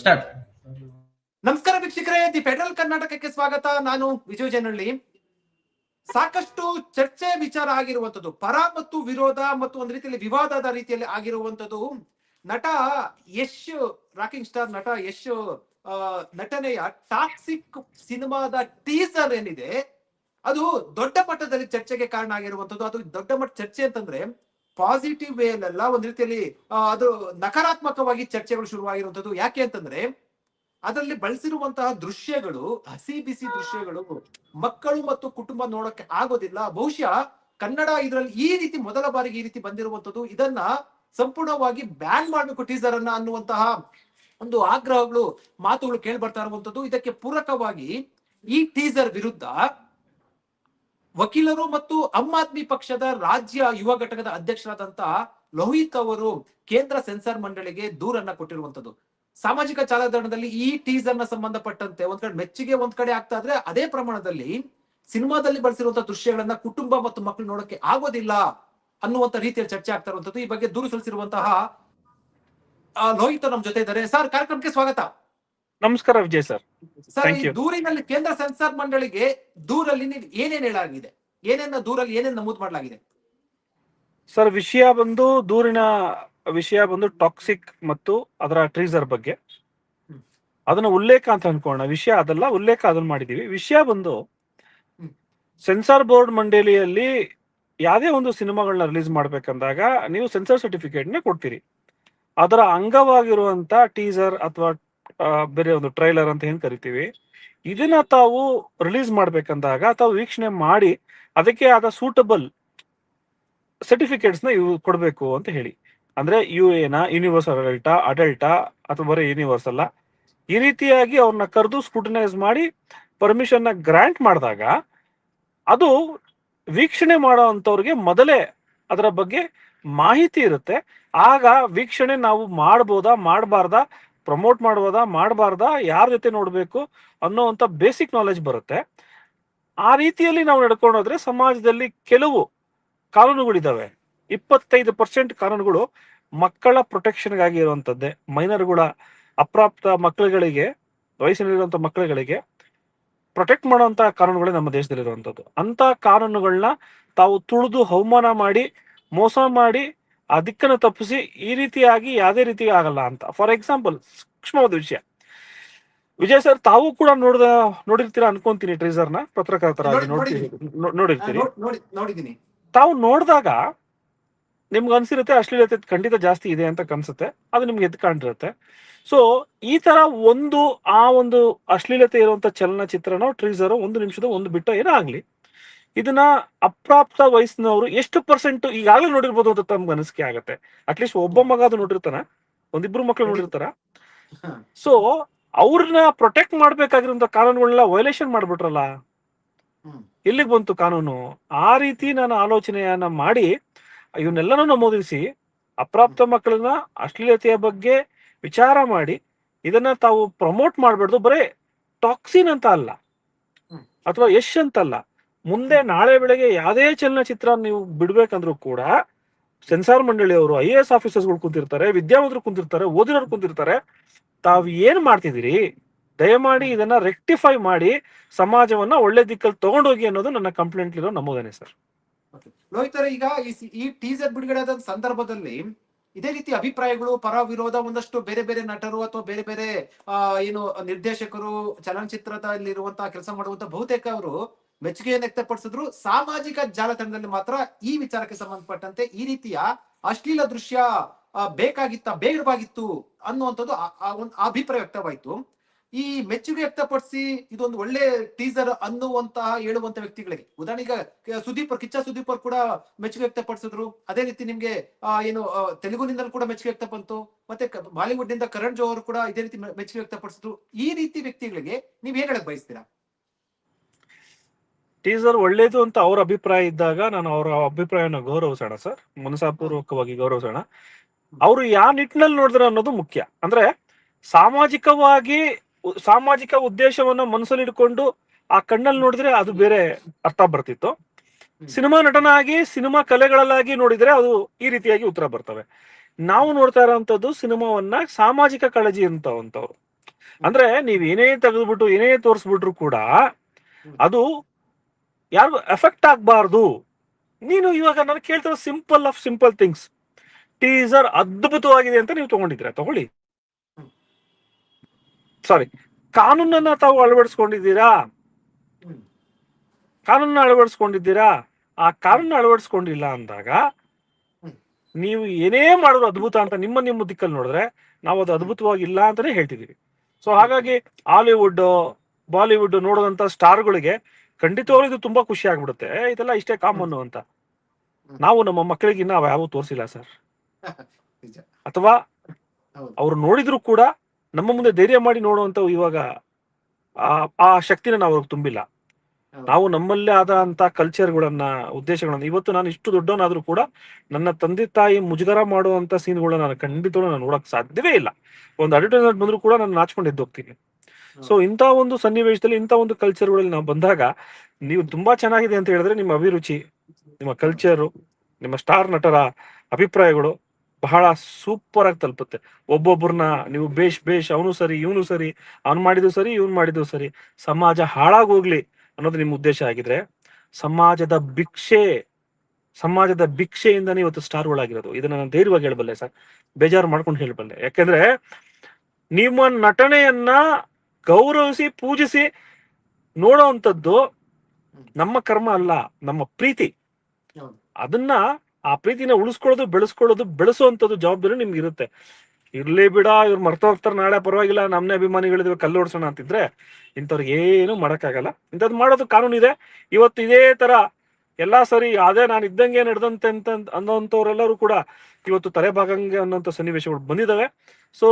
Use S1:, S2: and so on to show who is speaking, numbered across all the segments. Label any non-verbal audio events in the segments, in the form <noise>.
S1: Start
S2: ನಮಸ್ಕಾರ ವೀಕ್ಷಕರೇ, the federal ಕರ್ನಾಟಕಕ್ಕೆ ಸ್ವಾಗತ. ನಾನು ವಿಜಯ ಜನಹಳ್ಳಿ ಸಾಕಷ್ಟು ಚರ್ಚೆ ವಿಚಾರ ಆಗಿರುವಂತದ್ದು ಪರ ಮತ್ತು ವಿರೋಧ ಮತ್ತು ಒಂದು ರೀತಿಯಲ್ಲಿ ವಿವಾದದ ರೀತಿಯಲ್ಲಿ ಆಗಿರುವಂತದ್ದು ನಟ ಯಶ್, ರಾಕಿಂಗ್ ಸ್ಟಾರ್ ನಟ ಯಶ್ ನಟನೆಯ ಟಾಕ್ಸಿಕ್ ಸಿನಿಮಾದ ಟೀಸರ್ ಏನಿದೆ, ಅದು ದೊಡ್ಡ ಮಟ್ಟದಲ್ಲಿ ಚರ್ಚೆಗೆ ಕಾರಣ ಆಗಿರುವಂತದ್ದು ಅದು ದೊಡ್ಡ ಮಟ್ಟ ಚರ್ಚೆ ಅಂತಂದ್ರೆ ಪಾಸಿಟಿವ್ ವೇ ಅಲ್ಲ ಒಂದ್ ರೀತಿಯಲ್ಲಿ ಅದು ನಕಾರಾತ್ಮಕವಾಗಿ ಚರ್ಚೆಗಳು ಶುರುವಾಗಿರುವಂತದ್ದು ಯಾಕೆ ಅಂತಂದ್ರೆ, ಅದರಲ್ಲಿ ಬಳಸಿರುವಂತಹ ದೃಶ್ಯಗಳು, ಹಸಿ ಬಿಸಿ ದೃಶ್ಯಗಳು, ಮಕ್ಕಳು ಮತ್ತು ಕುಟುಂಬ ನೋಡಕ್ಕೆ ಆಗೋದಿಲ್ಲ. ಬಹುಶಃ ಕನ್ನಡ ಇದರಲ್ಲಿ ಈ ರೀತಿ ಮೊದಲ ಬಾರಿಗೆ ಈ ರೀತಿ ಬಂದಿರುವಂತದ್ದು ಇದನ್ನ ಸಂಪೂರ್ಣವಾಗಿ ಬ್ಯಾನ್ ಮಾಡಬೇಕು ಟೀಸರ್ ಅನ್ನ ಅನ್ನುವಂತಹ ಒಂದು ಆಗ್ರಹಗಳು, ಮಾತುಗಳು ಕೇಳಿ ಬರ್ತಾ ಇರುವಂತದ್ದು ಇದಕ್ಕೆ ಪೂರಕವಾಗಿ ಈ ಟೀಸರ್ ವಿರುದ್ಧ ವಕೀಲರು ಮತ್ತು ಆಮ್ ಆದ್ಮಿ ಪಕ್ಷದ ರಾಜ್ಯ ಯುವ ಘಟಕದ ಅಧ್ಯಕ್ಷರಾದಂತಹ ಲೋಹಿತ್ ಅವರು ಕೇಂದ್ರ ಸೆನ್ಸಾರ್ ಮಂಡಳಿಗೆ ದೂರನ್ನ ಕೊಟ್ಟಿರುವಂತದ್ದು. ಸಾಮಾಜಿಕ ಜಾಲತಾಣದಲ್ಲಿ ಈ ಟೀಸರ್ನ ಸಂಬಂಧಪಟ್ಟಂತೆ ಒಂದ್ ಕಡೆ ಮೆಚ್ಚುಗೆ ಒಂದ್ ಕಡೆ ಆಗ್ತಾ ಇದ್ರೆ ಅದೇ ಪ್ರಮಾಣದಲ್ಲಿ ಸಿನಿಮಾದಲ್ಲಿ ಬಳಸಿರುವಂತಹ ದೃಶ್ಯಗಳನ್ನ ಕುಟುಂಬ ಮತ್ತು ಮಕ್ಕಳು ನೋಡಕ್ಕೆ ಆಗೋದಿಲ್ಲ ಅನ್ನುವಂತ ರೀತಿಯಲ್ಲಿ ಚರ್ಚೆ ಆಗ್ತಾ ಇರುವಂತದ್ದು. ಈ ಬಗ್ಗೆ ದೂರು ಸಲ್ಲಿಸಿರುವಂತಹ ಲೋಹಿತ್ ನಮ್ ಜೊತೆ ಇದ್ದಾರೆ. ಸರ್, ಕಾರ್ಯಕ್ರಮಕ್ಕೆ ಸ್ವಾಗತ.
S3: ನಮಸ್ಕಾರ ವಿಜಯ್ ಸರ್.
S2: ಸರ್ ಈ ದೂರಿನಲ್ಲಿ ಕೇಂದ್ರ ಸೆನ್ಸಾರ್ ಮಂಡಳಿಗೆ ದೂರಲ್ಲಿ ನೀವು ಏನೇನ್ ಹೇಳಾಗಿದೆ ಏನೇನ ದೂರಲ್ಲಿ ಏನೇನ್ ನಮೂದು ಮಾಡಲಾಗಿದೆ?
S3: ಸರ್ ವಿಷಯ ಬಂದು ದೂರಿನ ವಿಷಯ ಬಂದು ಟಾಕ್ಸಿಕ್ ಮತ್ತು ಅದರ ಟ್ರೀಸರ್ ಬಗ್ಗೆ. ಅದನ್ನ ಉಲ್ಲೇಖ ಅಂತ ಅನ್ಕೋಣ. ವಿಷಯ ಅದಲ್ಲ ಉಲ್ಲೇಖ ಅದನ್ನ ಮಾಡಿದೀವಿ. ವಿಷಯ ಬಂದು ಸೆನ್ಸಾರ್ ಬೋರ್ಡ್ ಮಂಡಳಿಯಲ್ಲಿ ಯಾವುದೇ ಒಂದು ಸಿನಿಮಾಗಳನ್ನ ರಿಲೀಸ್ ಮಾಡ್ಬೇಕಂದಾಗ ನೀವು ಸೆನ್ಸಾರ್ ಸರ್ಟಿಫಿಕೇಟ್ ನೇ ಕೊಡ್ತೀರಿ. ಅದರ ಅಂಗವಾಗಿರುವಂತ ಟೀಸರ್ ಅಥವಾ ಬೇರೆ ಒಂದು ಟ್ರೈಲರ್ ಅಂತ ಏನ್ ಕರಿತೀವಿ? ಇದನ್ನ ತಾವು ರಿಲೀಸ್ ಮಾಡ್ಬೇಕಂದಾಗ ತಾವು ವೀಕ್ಷಣೆ ಮಾಡಿ ಅದಕ್ಕೆ ಆದ ಸೂಟಬಲ್ ಸರ್ಟಿಫಿಕೇಟ್ಸ್ನ ಇವು ಕೊಡಬೇಕು ಅಂತ ಹೇಳಿ. ಅಂದ್ರೆ ಯು ಎನ ಯೂನಿವರ್ಸಲ್ ಅಡಲ್ಟಾ ಅಡಲ್ಟಾ ಅಥವಾ ಬರೀ ಯೂನಿವರ್ಸ್ ಅಲ್ಲ ಈ ರೀತಿಯಾಗಿ ಅವ್ರನ್ನ ಕರೆದು ಸ್ಕ್ರೂಟಿನೈಸ್ ಮಾಡಿ ಪರ್ಮಿಷನ್ನ ಗ್ರಾಂಟ್ ಮಾಡಿದಾಗ ಅದು ವೀಕ್ಷಣೆ ಮಾಡೋ ಅಂತವ್ರಿಗೆ ಮೊದಲೇ ಅದರ ಬಗ್ಗೆ ಮಾಹಿತಿ ಇರುತ್ತೆ. ಆಗ ವೀಕ್ಷಣೆ ನಾವು ಮಾಡ್ಬೋದಾ, ಮಾಡಬಾರ್ದಾ? ಪ್ರಮೋಟ್ ಮಾಡ್ಬೋದಾ ಮಾಡಬಾರ್ದ, ಯಾರ ಜೊತೆ ನೋಡಬೇಕು ಅನ್ನೋವಂಥ ಬೇಸಿಕ್ ನಾಲೆಜ್ ಬರುತ್ತೆ. ಆ ರೀತಿಯಲ್ಲಿ ನಾವು ನಡ್ಕೊಂಡೋದ್ರೆ ಸಮಾಜದಲ್ಲಿ ಕೆಲವು ಕಾನೂನುಗಳಿದ್ದಾವೆ ಇಪ್ಪತ್ತೈದು ಪರ್ಸೆಂಟ್ ಕಾನೂನುಗಳು ಮಕ್ಕಳ ಪ್ರೊಟೆಕ್ಷನ್ಗಾಗಿ ಇರುವಂತದ್ದೇ. ಮೈನರ್ಗಳ ಅಪ್ರಾಪ್ತ ಮಕ್ಕಳುಗಳಿಗೆ, ವಯಸ್ಸಿನಲ್ಲಿರುವಂತ ಮಕ್ಕಳುಗಳಿಗೆ ಪ್ರೊಟೆಕ್ಟ್ ಮಾಡುವಂತ ಕಾನೂನುಗಳೇ ನಮ್ಮ ದೇಶದಲ್ಲಿರುವಂತದ್ದು. ಅಂತ ಕಾನೂನುಗಳನ್ನ ತಾವು ತುಳಿದು ಅವಮಾನ ಮಾಡಿ, ಮೋಸ ಮಾಡಿ ಆ ದಿಕ್ಕನ್ನು ತಪ್ಪಿಸಿ ಈ ರೀತಿಯಾಗಿ ಯಾವುದೇ ರೀತಿ ಆಗಲ್ಲ ಅಂತ. ಫಾರ್ ಎಕ್ಸಾಂಪಲ್ ಸೂಕ್ಷ್ಮವಾದ ವಿಷಯ. ವಿಜಯ್ ಸರ್ ತಾವು ಕೂಡ ನೋಡಿದ ನೋಡಿರ್ತೀರಾ ಅನ್ಕೊಂತೀನಿ ಟ್ರೀಸರ್ನ ಪತ್ರಕರ್ತರಾಗಿ ನೋಡ್ತೀರಿ ನೋಡಿರ್ತೀರಿ. ತಾವು ನೋಡಿದಾಗ ನಿಮ್ಗೆ ಅನ್ಸಿರುತ್ತೆ ಅಶ್ಲೀಲತೆ ಖಂಡಿತ ಜಾಸ್ತಿ ಇದೆ ಅಂತ ಕನ್ಸುತ್ತೆ. ಅದು ನಿಮ್ಗೆ ಎದ್ದು ಕಾಣಿರುತ್ತೆ ಸೊ ಈ ತರ ಒಂದು ಆ ಒಂದು ಅಶ್ಲೀಲತೆ ಇರುವಂತ ಚಲನಚಿತ್ರನೋ ಟ್ರೀಸರ್ ಒಂದು ನಿಮಿಷದ ಒಂದು ಬಿಟ್ಟ ಏನೋ ಆಗ್ಲಿ. ಇದನ್ನ ಅಪ್ರಾಪ್ತ ವಯಸ್ಸಿನವರು ಎಷ್ಟು ಪರ್ಸೆಂಟ್ ಈಗಾಗಲೇ ನೋಡಿರ್ಬೋದು ಅಂತ ತಮ್ಗೆ ಅನಿಸಿಕೆ ಆಗತ್ತೆ. ಅಟ್ಲೀಸ್ಟ್ ಒಬ್ಬ ಮಗ ಅದು ನೋಡಿರ್ತಾನ ಒಂದಿಬ್ರು ಮಕ್ಳು ನೋಡಿರ್ತಾರ. ಸೊ ಅವ್ರನ್ನ ಪ್ರೊಟೆಕ್ಟ್ ಮಾಡ್ಬೇಕಾಗಿರುವಂತ ಕಾನೂನುಗಳನ್ನ ವೈಲೇಷನ್ ಮಾಡ್ಬಿಟ್ರಲ್ಲ. ಎಲ್ಲಿಗೆ ಬಂತು ಕಾನೂನು? ಆ ರೀತಿ ನಾನು ಆಲೋಚನೆಯನ್ನ ಮಾಡಿ ಇವನ್ನೆಲ್ಲನೂ ನಮೂದಿಸಿ ಅಪ್ರಾಪ್ತ ಮಕ್ಕಳನ್ನ ಅಶ್ಲೀಲತೆಯ ಬಗ್ಗೆ ವಿಚಾರ ಮಾಡಿ ಇದನ್ನ ತಾವು ಪ್ರಮೋಟ್ ಮಾಡ್ಬಾರ್ದು. ಬರೇ ಟಾಕ್ಸಿನ್ ಅಂತ ಅಲ್ಲ. ಅಥವಾ ಯಶ್ ಅಂತಲ್ಲ ಮುಂದೆ ನಾಳೆ ಬೆಳಗ್ಗೆ ಯಾವುದೇ ಚಲನಚಿತ್ರ ನೀವು ಬಿಡ್ಬೇಕಂದ್ರೂ ಕೂಡ ಸೆನ್ಸಾರ್ ಮಂಡಳಿಯವರು ಐ ಎ ಎಸ್ ಆಫೀಸರ್ಸ್ಗಳು ಕುಂತಿರ್ತಾರೆ, ವಿದ್ಯಾವಂತರು ಕುಂತಿರ್ತಾರೆ, ಓದಿರೋರು ಕುಂತಿರ್ತಾರೆ, ತಾವು ಏನ್ ಮಾಡ್ತಿದ್ದೀರಿ? ದಯಮಾಡಿ ಇದನ್ನ ರೆಕ್ಟಿಫೈ ಮಾಡಿ ಸಮಾಜವನ್ನ ಒಳ್ಳೆ ದಿಕ್ಕಲ್ಲಿ ತಗೊಂಡೋಗಿ ಅನ್ನೋದು ನನ್ನ ಕಂಪ್ಲೇಂಟ್ ಇರೋ ನಮೂದನೆ ಸರ್.
S2: ಈಗ ಈ ಟೀಸರ್ ಬಿಡುಗಡೆ ಆದ ಸಂದರ್ಭದಲ್ಲಿ ಇದೇ ರೀತಿ ಅಭಿಪ್ರಾಯಗಳು ಪರ ವಿರೋಧ ಒಂದಷ್ಟು ಬೇರೆ ಬೇರೆ ನಟರು ಅಥವಾ ಬೇರೆ ಬೇರೆ ಏನು ನಿರ್ದೇಶಕರು, ಚಲನಚಿತ್ರದಲ್ಲಿರುವಂತಹ ಕೆಲಸ ಮಾಡುವಂತ ಬಹುತೇಕ ಅವರು ಮೆಚ್ಚುಗೆಯನ್ನು ವ್ಯಕ್ತಪಡಿಸಿದ್ರು. ಸಾಮಾಜಿಕ ಜಾಲತಾಣದಲ್ಲಿ ಮಾತ್ರ ಈ ವಿಚಾರಕ್ಕೆ ಸಂಬಂಧಪಟ್ಟಂತೆ ಈ ರೀತಿಯ ಅಶ್ಲೀಲ ದೃಶ್ಯ ಬೇಕಾಗಿತ್ತ ಬೇಡವಾಗಿತ್ತು ಅನ್ನುವಂಥದ್ದು ಅಭಿಪ್ರಾಯ ವ್ಯಕ್ತವಾಯ್ತು. ಈ ಮೆಚ್ಚುಗೆ ವ್ಯಕ್ತಪಡಿಸಿ ಇದೊಂದು ಒಳ್ಳೆ ಟೀಸರ್ ಅನ್ನುವಂತಹ ಹೇಳುವಂತ ವ್ಯಕ್ತಿಗಳಿಗೆ. ಉದಾಹರಣೆಗೆ ಸುದೀಪ್ ಕಿಚ್ಚ ಸುದೀಪ್ ಅವ್ರು ಕೂಡ ಮೆಚ್ಚುಗೆ ವ್ಯಕ್ತಪಡಿಸಿದ್ರು. ಅದೇ ರೀತಿ ನಿಮ್ಗೆ ಏನು ತೆಲುಗುನಿಂದ ತೆಲುಗುನಿಂದಲೂ ಕೂಡ ಮೆಚ್ಚುಗೆ ವ್ಯಕ್ತ ಬಂತು. ಮತ್ತೆ ಬಾಲಿವುಡ್ನಿಂದ ಕರಣ್ ಜೋಹರ್ ಕೂಡ ಇದೇ ರೀತಿ ಮೆಚ್ಚುಗೆ ವ್ಯಕ್ತಪಡಿಸಿದ್ರು. ಈ ರೀತಿ ವ್ಯಕ್ತಿಗಳಿಗೆ ನೀವ್ ಏನ್ ಹೇಳಕ್ ಬಯಸ್ತೀರಾ?
S3: ಟೀಸರ್ ಒಳ್ಳೇದು ಅಂತ ಅವ್ರ ಅಭಿಪ್ರಾಯ ಇದ್ದಾಗ ನಾನು ಅವರ ಅಭಿಪ್ರಾಯನ ಗೌರವಿಸೋಣ ಸರ್. ಮನಸಾಪೂರ್ವಕವಾಗಿ ಗೌರವಿಸೋಣ. ಅವರು ಯಾವ ನಿಟ್ಟಿನಲ್ಲಿ ನೋಡಿದ್ರೆ ಅನ್ನೋದು ಮುಖ್ಯ. ಅಂದ್ರೆ ಸಾಮಾಜಿಕವಾಗಿ ಸಾಮಾಜಿಕ ಉದ್ದೇಶವನ್ನ ಮನಸ್ಸಲ್ಲಿ ಇಟ್ಕೊಂಡು ಆ ಕಣ್ಣಲ್ಲಿ ನೋಡಿದ್ರೆ ಅದು ಬೇರೆ ಅರ್ಥ ಬರ್ತಿತ್ತು. ಸಿನಿಮಾ ನಟನಾಗಿ ಸಿನಿಮಾ ಕಲೆಗಳಲ್ಲಾಗಿ ನೋಡಿದ್ರೆ ಅದು ಈ ರೀತಿಯಾಗಿ ಉತ್ತರ ಬರ್ತವೆ. ನಾವು ನೋಡ್ತಾ ಇರೋಂಥದ್ದು ಸಿನಿಮಾವನ್ನ ಸಾಮಾಜಿಕ ಕಾಳಜಿ ಅಂತವಂತವ್ರು ಅಂದ್ರೆ ನೀವ್ ಏನೇ ತೆಗೆದ್ಬಿಟ್ಟು ಏನೇ ತೋರಿಸ್ಬಿಟ್ರು ಕೂಡ ಅದು ಯಾರಿಗೂ ಎಫೆಕ್ಟ್ ಆಗ್ಬಾರ್ದು. ನೀನು ಇವಾಗ ನಾನು ಕೇಳ್ತಿರೋ simple of simple things. Teaser ಅದ್ಭುತವಾಗಿದೆ ಅಂತ ನೀವು ತಗೊಂಡಿದ್ರೆ ತಗೊಳ್ಳಿ. ಸಾರಿ ಕಾನೂನನ್ನ ತಾವು ಅಳವಡಿಸ್ಕೊಂಡಿದ್ದೀರಾ. ಕಾನೂನನ್ನ ಅಳವಡಿಸ್ಕೊಂಡಿದ್ದೀರಾ? ಆ ಕಾನೂನನ್ನ ಅಳವಡಿಸ್ಕೊಂಡಿಲ್ಲ ಅಂದಾಗ ನೀವು ಏನೇ ಮಾಡೋದು ಅದ್ಭುತ ಅಂತ ನಿಮ್ಮ ನಿಮ್ಮ ದಿಕ್ಕಲ್ಲಿ ನೋಡಿದ್ರೆ ನಾವು ಅದು ಅದ್ಭುತವಾಗಿಲ್ಲ ಅಂತಾನೆ ಹೇಳ್ತಿದೀವಿ ಸೊ ಹಾಗಾಗಿ ಹಾಲಿವುಡ್ ಬಾಲಿವುಡ್ ನೋಡೋದಂತ ಸ್ಟಾರ್ಗಳಿಗೆ ಖಂಡಿತವಾಗ್ಲೂ ಇದು ತುಂಬಾ ಖುಷಿ ಆಗ್ಬಿಡುತ್ತೆ. ಇದೆಲ್ಲ ಇಷ್ಟೇ ಕಾಮನ್ ಅಂತ. ನಾವು ನಮ್ಮ ಮಕ್ಕಳಿಗೆ ಇನ್ನ ಅವು ಯಾವೂ ತೋರಿಸಿಲ್ಲ ಸರ್. <laughs> ಅಥವಾ. ಅವ್ರು ನೋಡಿದ್ರು ಕೂಡ ನಮ್ಮ ಮುಂದೆ ಧೈರ್ಯ ಮಾಡಿ ನೋಡುವಂತ ಇವಾಗ ಆ ಆ ಶಕ್ತಿನ ನಾವು ಅವ್ರಿಗೆ ತುಂಬಿಲ್ಲ. ನಾವು ನಮ್ಮಲ್ಲೇ ಆದಂತ ಕಲ್ಚರ್ಗಳನ್ನ ಉದ್ದೇಶಗಳನ್ನ ಇವತ್ತು ನಾನು ಇಷ್ಟು ದೊಡ್ಡವನಾದ್ರೂ ಕೂಡ ನನ್ನ ತಂದೆ ತಾಯಿ ಮುಜುಗರ ಮಾಡುವಂತ ಸೀನ್ಗಳನ್ನ ನಾನು ಖಂಡಿತವಾಗ್ಲೂ ನಾನು ನೋಡಕ್ ಸಾಧ್ಯವೇ ಇಲ್ಲ. ಒಂದು ಅಡ್ವರ್ಟೈಸ್ಮೆಂಟ್ ಬಂದ್ರು ಕೂಡ ನಾನು ನಾಚ್ಕೊಂಡು ಎದ್ದು ಹೋಗ್ತೀನಿ. ಸೊ ಇಂಥ ಒಂದು ಸನ್ನಿವೇಶದಲ್ಲಿ ಇಂಥ ಒಂದು ಕಲ್ಚರ್ಗಳಲ್ಲಿ ನಾವು ಬಂದಾಗ ನೀವು ತುಂಬಾ ಚೆನ್ನಾಗಿದೆ ಅಂತ ಹೇಳಿದ್ರೆ ನಿಮ್ಮ ಅಭಿರುಚಿ ನಿಮ್ಮ ಕಲ್ಚರು ನಿಮ್ಮ ಸ್ಟಾರ್ ನಟರ ಅಭಿಪ್ರಾಯಗಳು ಬಹಳ ಸೂಪರ್ ಆಗಿ ತಲುಪುತ್ತೆ. ಒಬ್ಬೊಬ್ಬರನ್ನ ನೀವು ಬೇಷ್ ಬೇಷ್ ಅವನು ಸರಿ ಇವನು ಸರಿ ಅವ್ನು ಮಾಡಿದ್ರು ಸರಿ ಇವ್ನು ಮಾಡಿದ್ರು ಸರಿ ಸಮಾಜ ಹಾಳಾಗೋಗ್ಲಿ ಅನ್ನೋದು ನಿಮ್ಮ ಉದ್ದೇಶ ಆಗಿದ್ರೆ ಸಮಾಜದ ಭಿಕ್ಷೆ ಸಮಾಜದ ಭಿಕ್ಷೆಯಿಂದನೇ ಇವತ್ತು ಸ್ಟಾರ್ಗಳಾಗಿರೋದು ಇದನ್ನ ನಾನು ಧೈರ್ಯವಾಗಿ ಹೇಳಬಲ್ಲೆ ಸರ್. ಬೇಜಾರು ಮಾಡ್ಕೊಂಡು ಹೇಳಬಲ್ಲೆ. ಯಾಕೆಂದ್ರೆ ನಿಮ್ಮ ನಟನೆಯನ್ನ ಗೌರವಿಸಿ ಪೂಜಿಸಿ ನೋಡೋವಂಥದ್ದು ನಮ್ಮ ಕರ್ಮ ಅಲ್ಲ ನಮ್ಮ ಪ್ರೀತಿ. ಅದನ್ನ ಆ ಪ್ರೀತಿನ ಉಳಿಸ್ಕೊಳ್ಳೋದು, ಬೆಳೆಸ್ಕೊಳ್ಳೋದು ಬೆಳೆಸುವಂತದ್ದು ಜವಾಬ್ದಾರಿ ನಿಮ್ಗೆ ಇರುತ್ತೆ. ಇರ್ಲಿ ಬಿಡ, ಇವ್ರು ಮರ್ತ ಹೋಗ್ತಾರೆ ನಾಳೆ ಪರವಾಗಿಲ್ಲ ನಮ್ಮನೆ ಅಭಿಮಾನಿಗಳಿದ್ವಿ ಕಲ್ಲು ಓಡಿಸೋಣ ಅಂತಿದ್ರೆ ಇಂಥವ್ರಿಗೆ ಏನು ಮಾಡೋಕ್ಕಾಗಲ್ಲ. ಇಂಥದ್ದು ಮಾಡೋದು ಕಾನೂನು ಇದೆ. ಇವತ್ತು ಇದೇ ತರ ಎಲ್ಲಾ ಸರಿ, ಅದೇ ನಾನು ಇದ್ದಂಗೆ ನಡೆದಂತೆ ಅಂತ ಅನ್ನೋಂಥವ್ರೆಲ್ಲರೂ ಕೂಡ ಇವತ್ತು ತಲೆಬಾಗಂಗೆ ಅನ್ನೋಂಥ ಸನ್ನಿವೇಶಗಳು ಬಂದಿದ್ದಾವೆ ಸೊ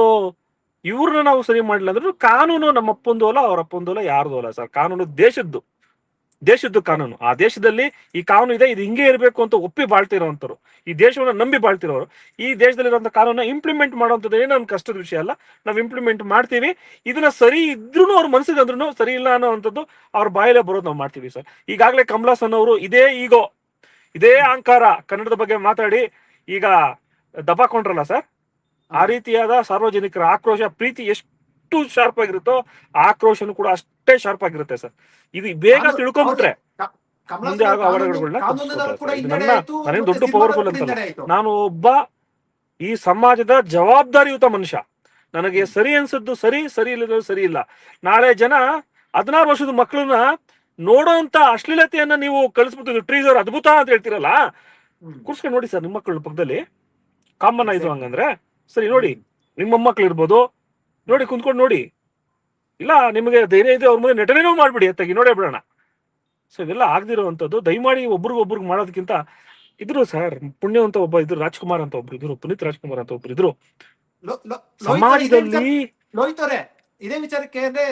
S3: ಇವ್ರನ್ನ ನಾವು ಸರಿ ಮಾಡಲಿಲ್ಲ ಅಂದ್ರೂ ಕಾನೂನು ನಮ್ಮ ಅಪ್ಪಂದು ಅಲ್ಲ ಅವ್ರ ಅಪ್ಪಂದು ಅಲ್ಲ, ಯಾರ್ದು ಅಲ್ಲ ಸರ್. ಕಾನೂನು ದೇಶದ್ದು. ದೇಶದ್ದು ಕಾನೂನು. ಆ ದೇಶದಲ್ಲಿ ಈ ಕಾನೂನು ಇದೆ, ಇದು ಹಿಂಗೆ ಇರಬೇಕು ಅಂತ ಒಪ್ಪಿ ಬಾಳ್ತಿರೋಂಥವ್ರು. ಈ ದೇಶವನ್ನ ನಂಬಿ ಬಾಳ್ತಿರೋರು. ಈ ದೇಶದಲ್ಲಿರುವಂತ ಕಾನೂನು ಇಂಪ್ಲಿಮೆಂಟ್ ಮಾಡುವಂಥದ್ದು ಏನೋ ಒಂದು ಕಷ್ಟದ ವಿಷಯ ಅಲ್ಲ, ನಾವು ಇಂಪ್ಲಿಮೆಂಟ್ ಮಾಡ್ತೀವಿ. ಇದನ್ನ ಸರಿ ಇದ್ರೂ ಅವ್ರ ಮನಸ್ಸಿಗೆ ಅಂದ್ರೂ ಸರಿ ಇಲ್ಲ ಅನ್ನೋವಂಥದ್ದು ಅವ್ರ ಬಾಯಲ್ಲೇ ಬರೋದು ನಾವು ಮಾಡ್ತೀವಿ ಸರ್. ಈಗಾಗಲೇ ಕಮಲಾಸನ್ ಅವರು ಇದೇ ಈಗೋ, ಇದೇ ಅಹಂಕಾರ ಕನ್ನಡದ ಬಗ್ಗೆ ಮಾತಾಡಿ ಈಗ ದಬಾಕೊಂಡ್ರಲ್ಲ ಸರ್? ಆ ರೀತಿಯಾದ ಸಾರ್ವಜನಿಕರ ಆಕ್ರೋಶ, ಪ್ರೀತಿ ಎಷ್ಟು ಶಾರ್ಪ್ ಆಗಿರುತ್ತೋ ಆಕ್ರೋಶನು ಕೂಡ ಅಷ್ಟೇ ಶಾರ್ಪ್ ಆಗಿರುತ್ತೆ ಸರ್. ಇದು ಬೇಗ ತಿಳ್ಕೊಂಡ್ಬಿಟ್ರೆ ಮುಂದೆ ಆಗೋ ಅವಘಡಗಳನ್ನ ದೊಡ್ಡ
S2: ಪವರ್ಫುಲ್
S3: ಅಂತಲ್ಲ. ನಾನು ಒಬ್ಬ ಈ ಸಮಾಜದ ಜವಾಬ್ದಾರಿಯುತ ಮನುಷ್ಯ. ನನಗೆ ಸರಿ ಅನ್ಸದ್ದು ಸರಿ ಸರಿ ಇಲ್ಲದ ಸರಿ ಇಲ್ಲ. ನಾಳೆ ಜನ ಹದಿನಾರು ವರ್ಷದ ಮಕ್ಕಳನ್ನ ನೋಡೋಂತ ಅಶ್ಲೀಲತೆಯನ್ನ ನೀವು ಕಳಿಸ್ಬಿಟ್ಟು ಟ್ರೀಸರ್ ಅದ್ಭುತ ಅಂತ ಹೇಳ್ತೀರಲ್ಲ? ಕುರ್ಸ್ಕೊಂಡು ನೋಡಿ ಸರ್ ನಿಮ್ಮ ಮಕ್ಕಳ ಪಕ್ಕದಲ್ಲಿ. ಕಾಮನ್ ಆಯ್ತು ಹಂಗಂದ್ರೆ. ಸರಿ ನೋಡಿ ನಿಮ್ಮ ಮೊಮ್ಮಕ್ಳು ಇರ್ಬೋದು. ನೋಡಿ ಕುಂತ್ಕೊಂಡು ನೋಡಿ. ಇಲ್ಲ ನಿಮಗೆ ಧೈರ್ಯ ಇದೆ ಅವ್ರ ಮುಂದೆ ನಟನೆನೂ ಮಾಡ್ಬಿಡಿ ಅತ್ತಾಗಿ ನೋಡೇ ಬಿಡೋಣ. ಸೊ ಇವೆಲ್ಲ ಆಗದಿರುವಂಥದ್ದು. ದಯಮಾಡಿ ಒಬ್ರಿಗೊಬ್ರಿಗೆ ಮಾಡೋದಕ್ಕಿಂತ ಇದ್ರು ಸರ್ ಪುಣ್ಯವಂತ ಒಬ್ಬ ಇದ್ರು ರಾಜ್ಕುಮಾರ್ ಅಂತ ಒಬ್ರು ಇದ್ರು ಪುನೀತ್ ರಾಜ್ಕುಮಾರ್ ಅಂತ ಒಬ್ರು ಇದ್ರು. ಸಮಾಜದಲ್ಲಿ
S2: ಇದೇ ವಿಚಾರಕ್ಕೆ ಅಂದ್ರೆ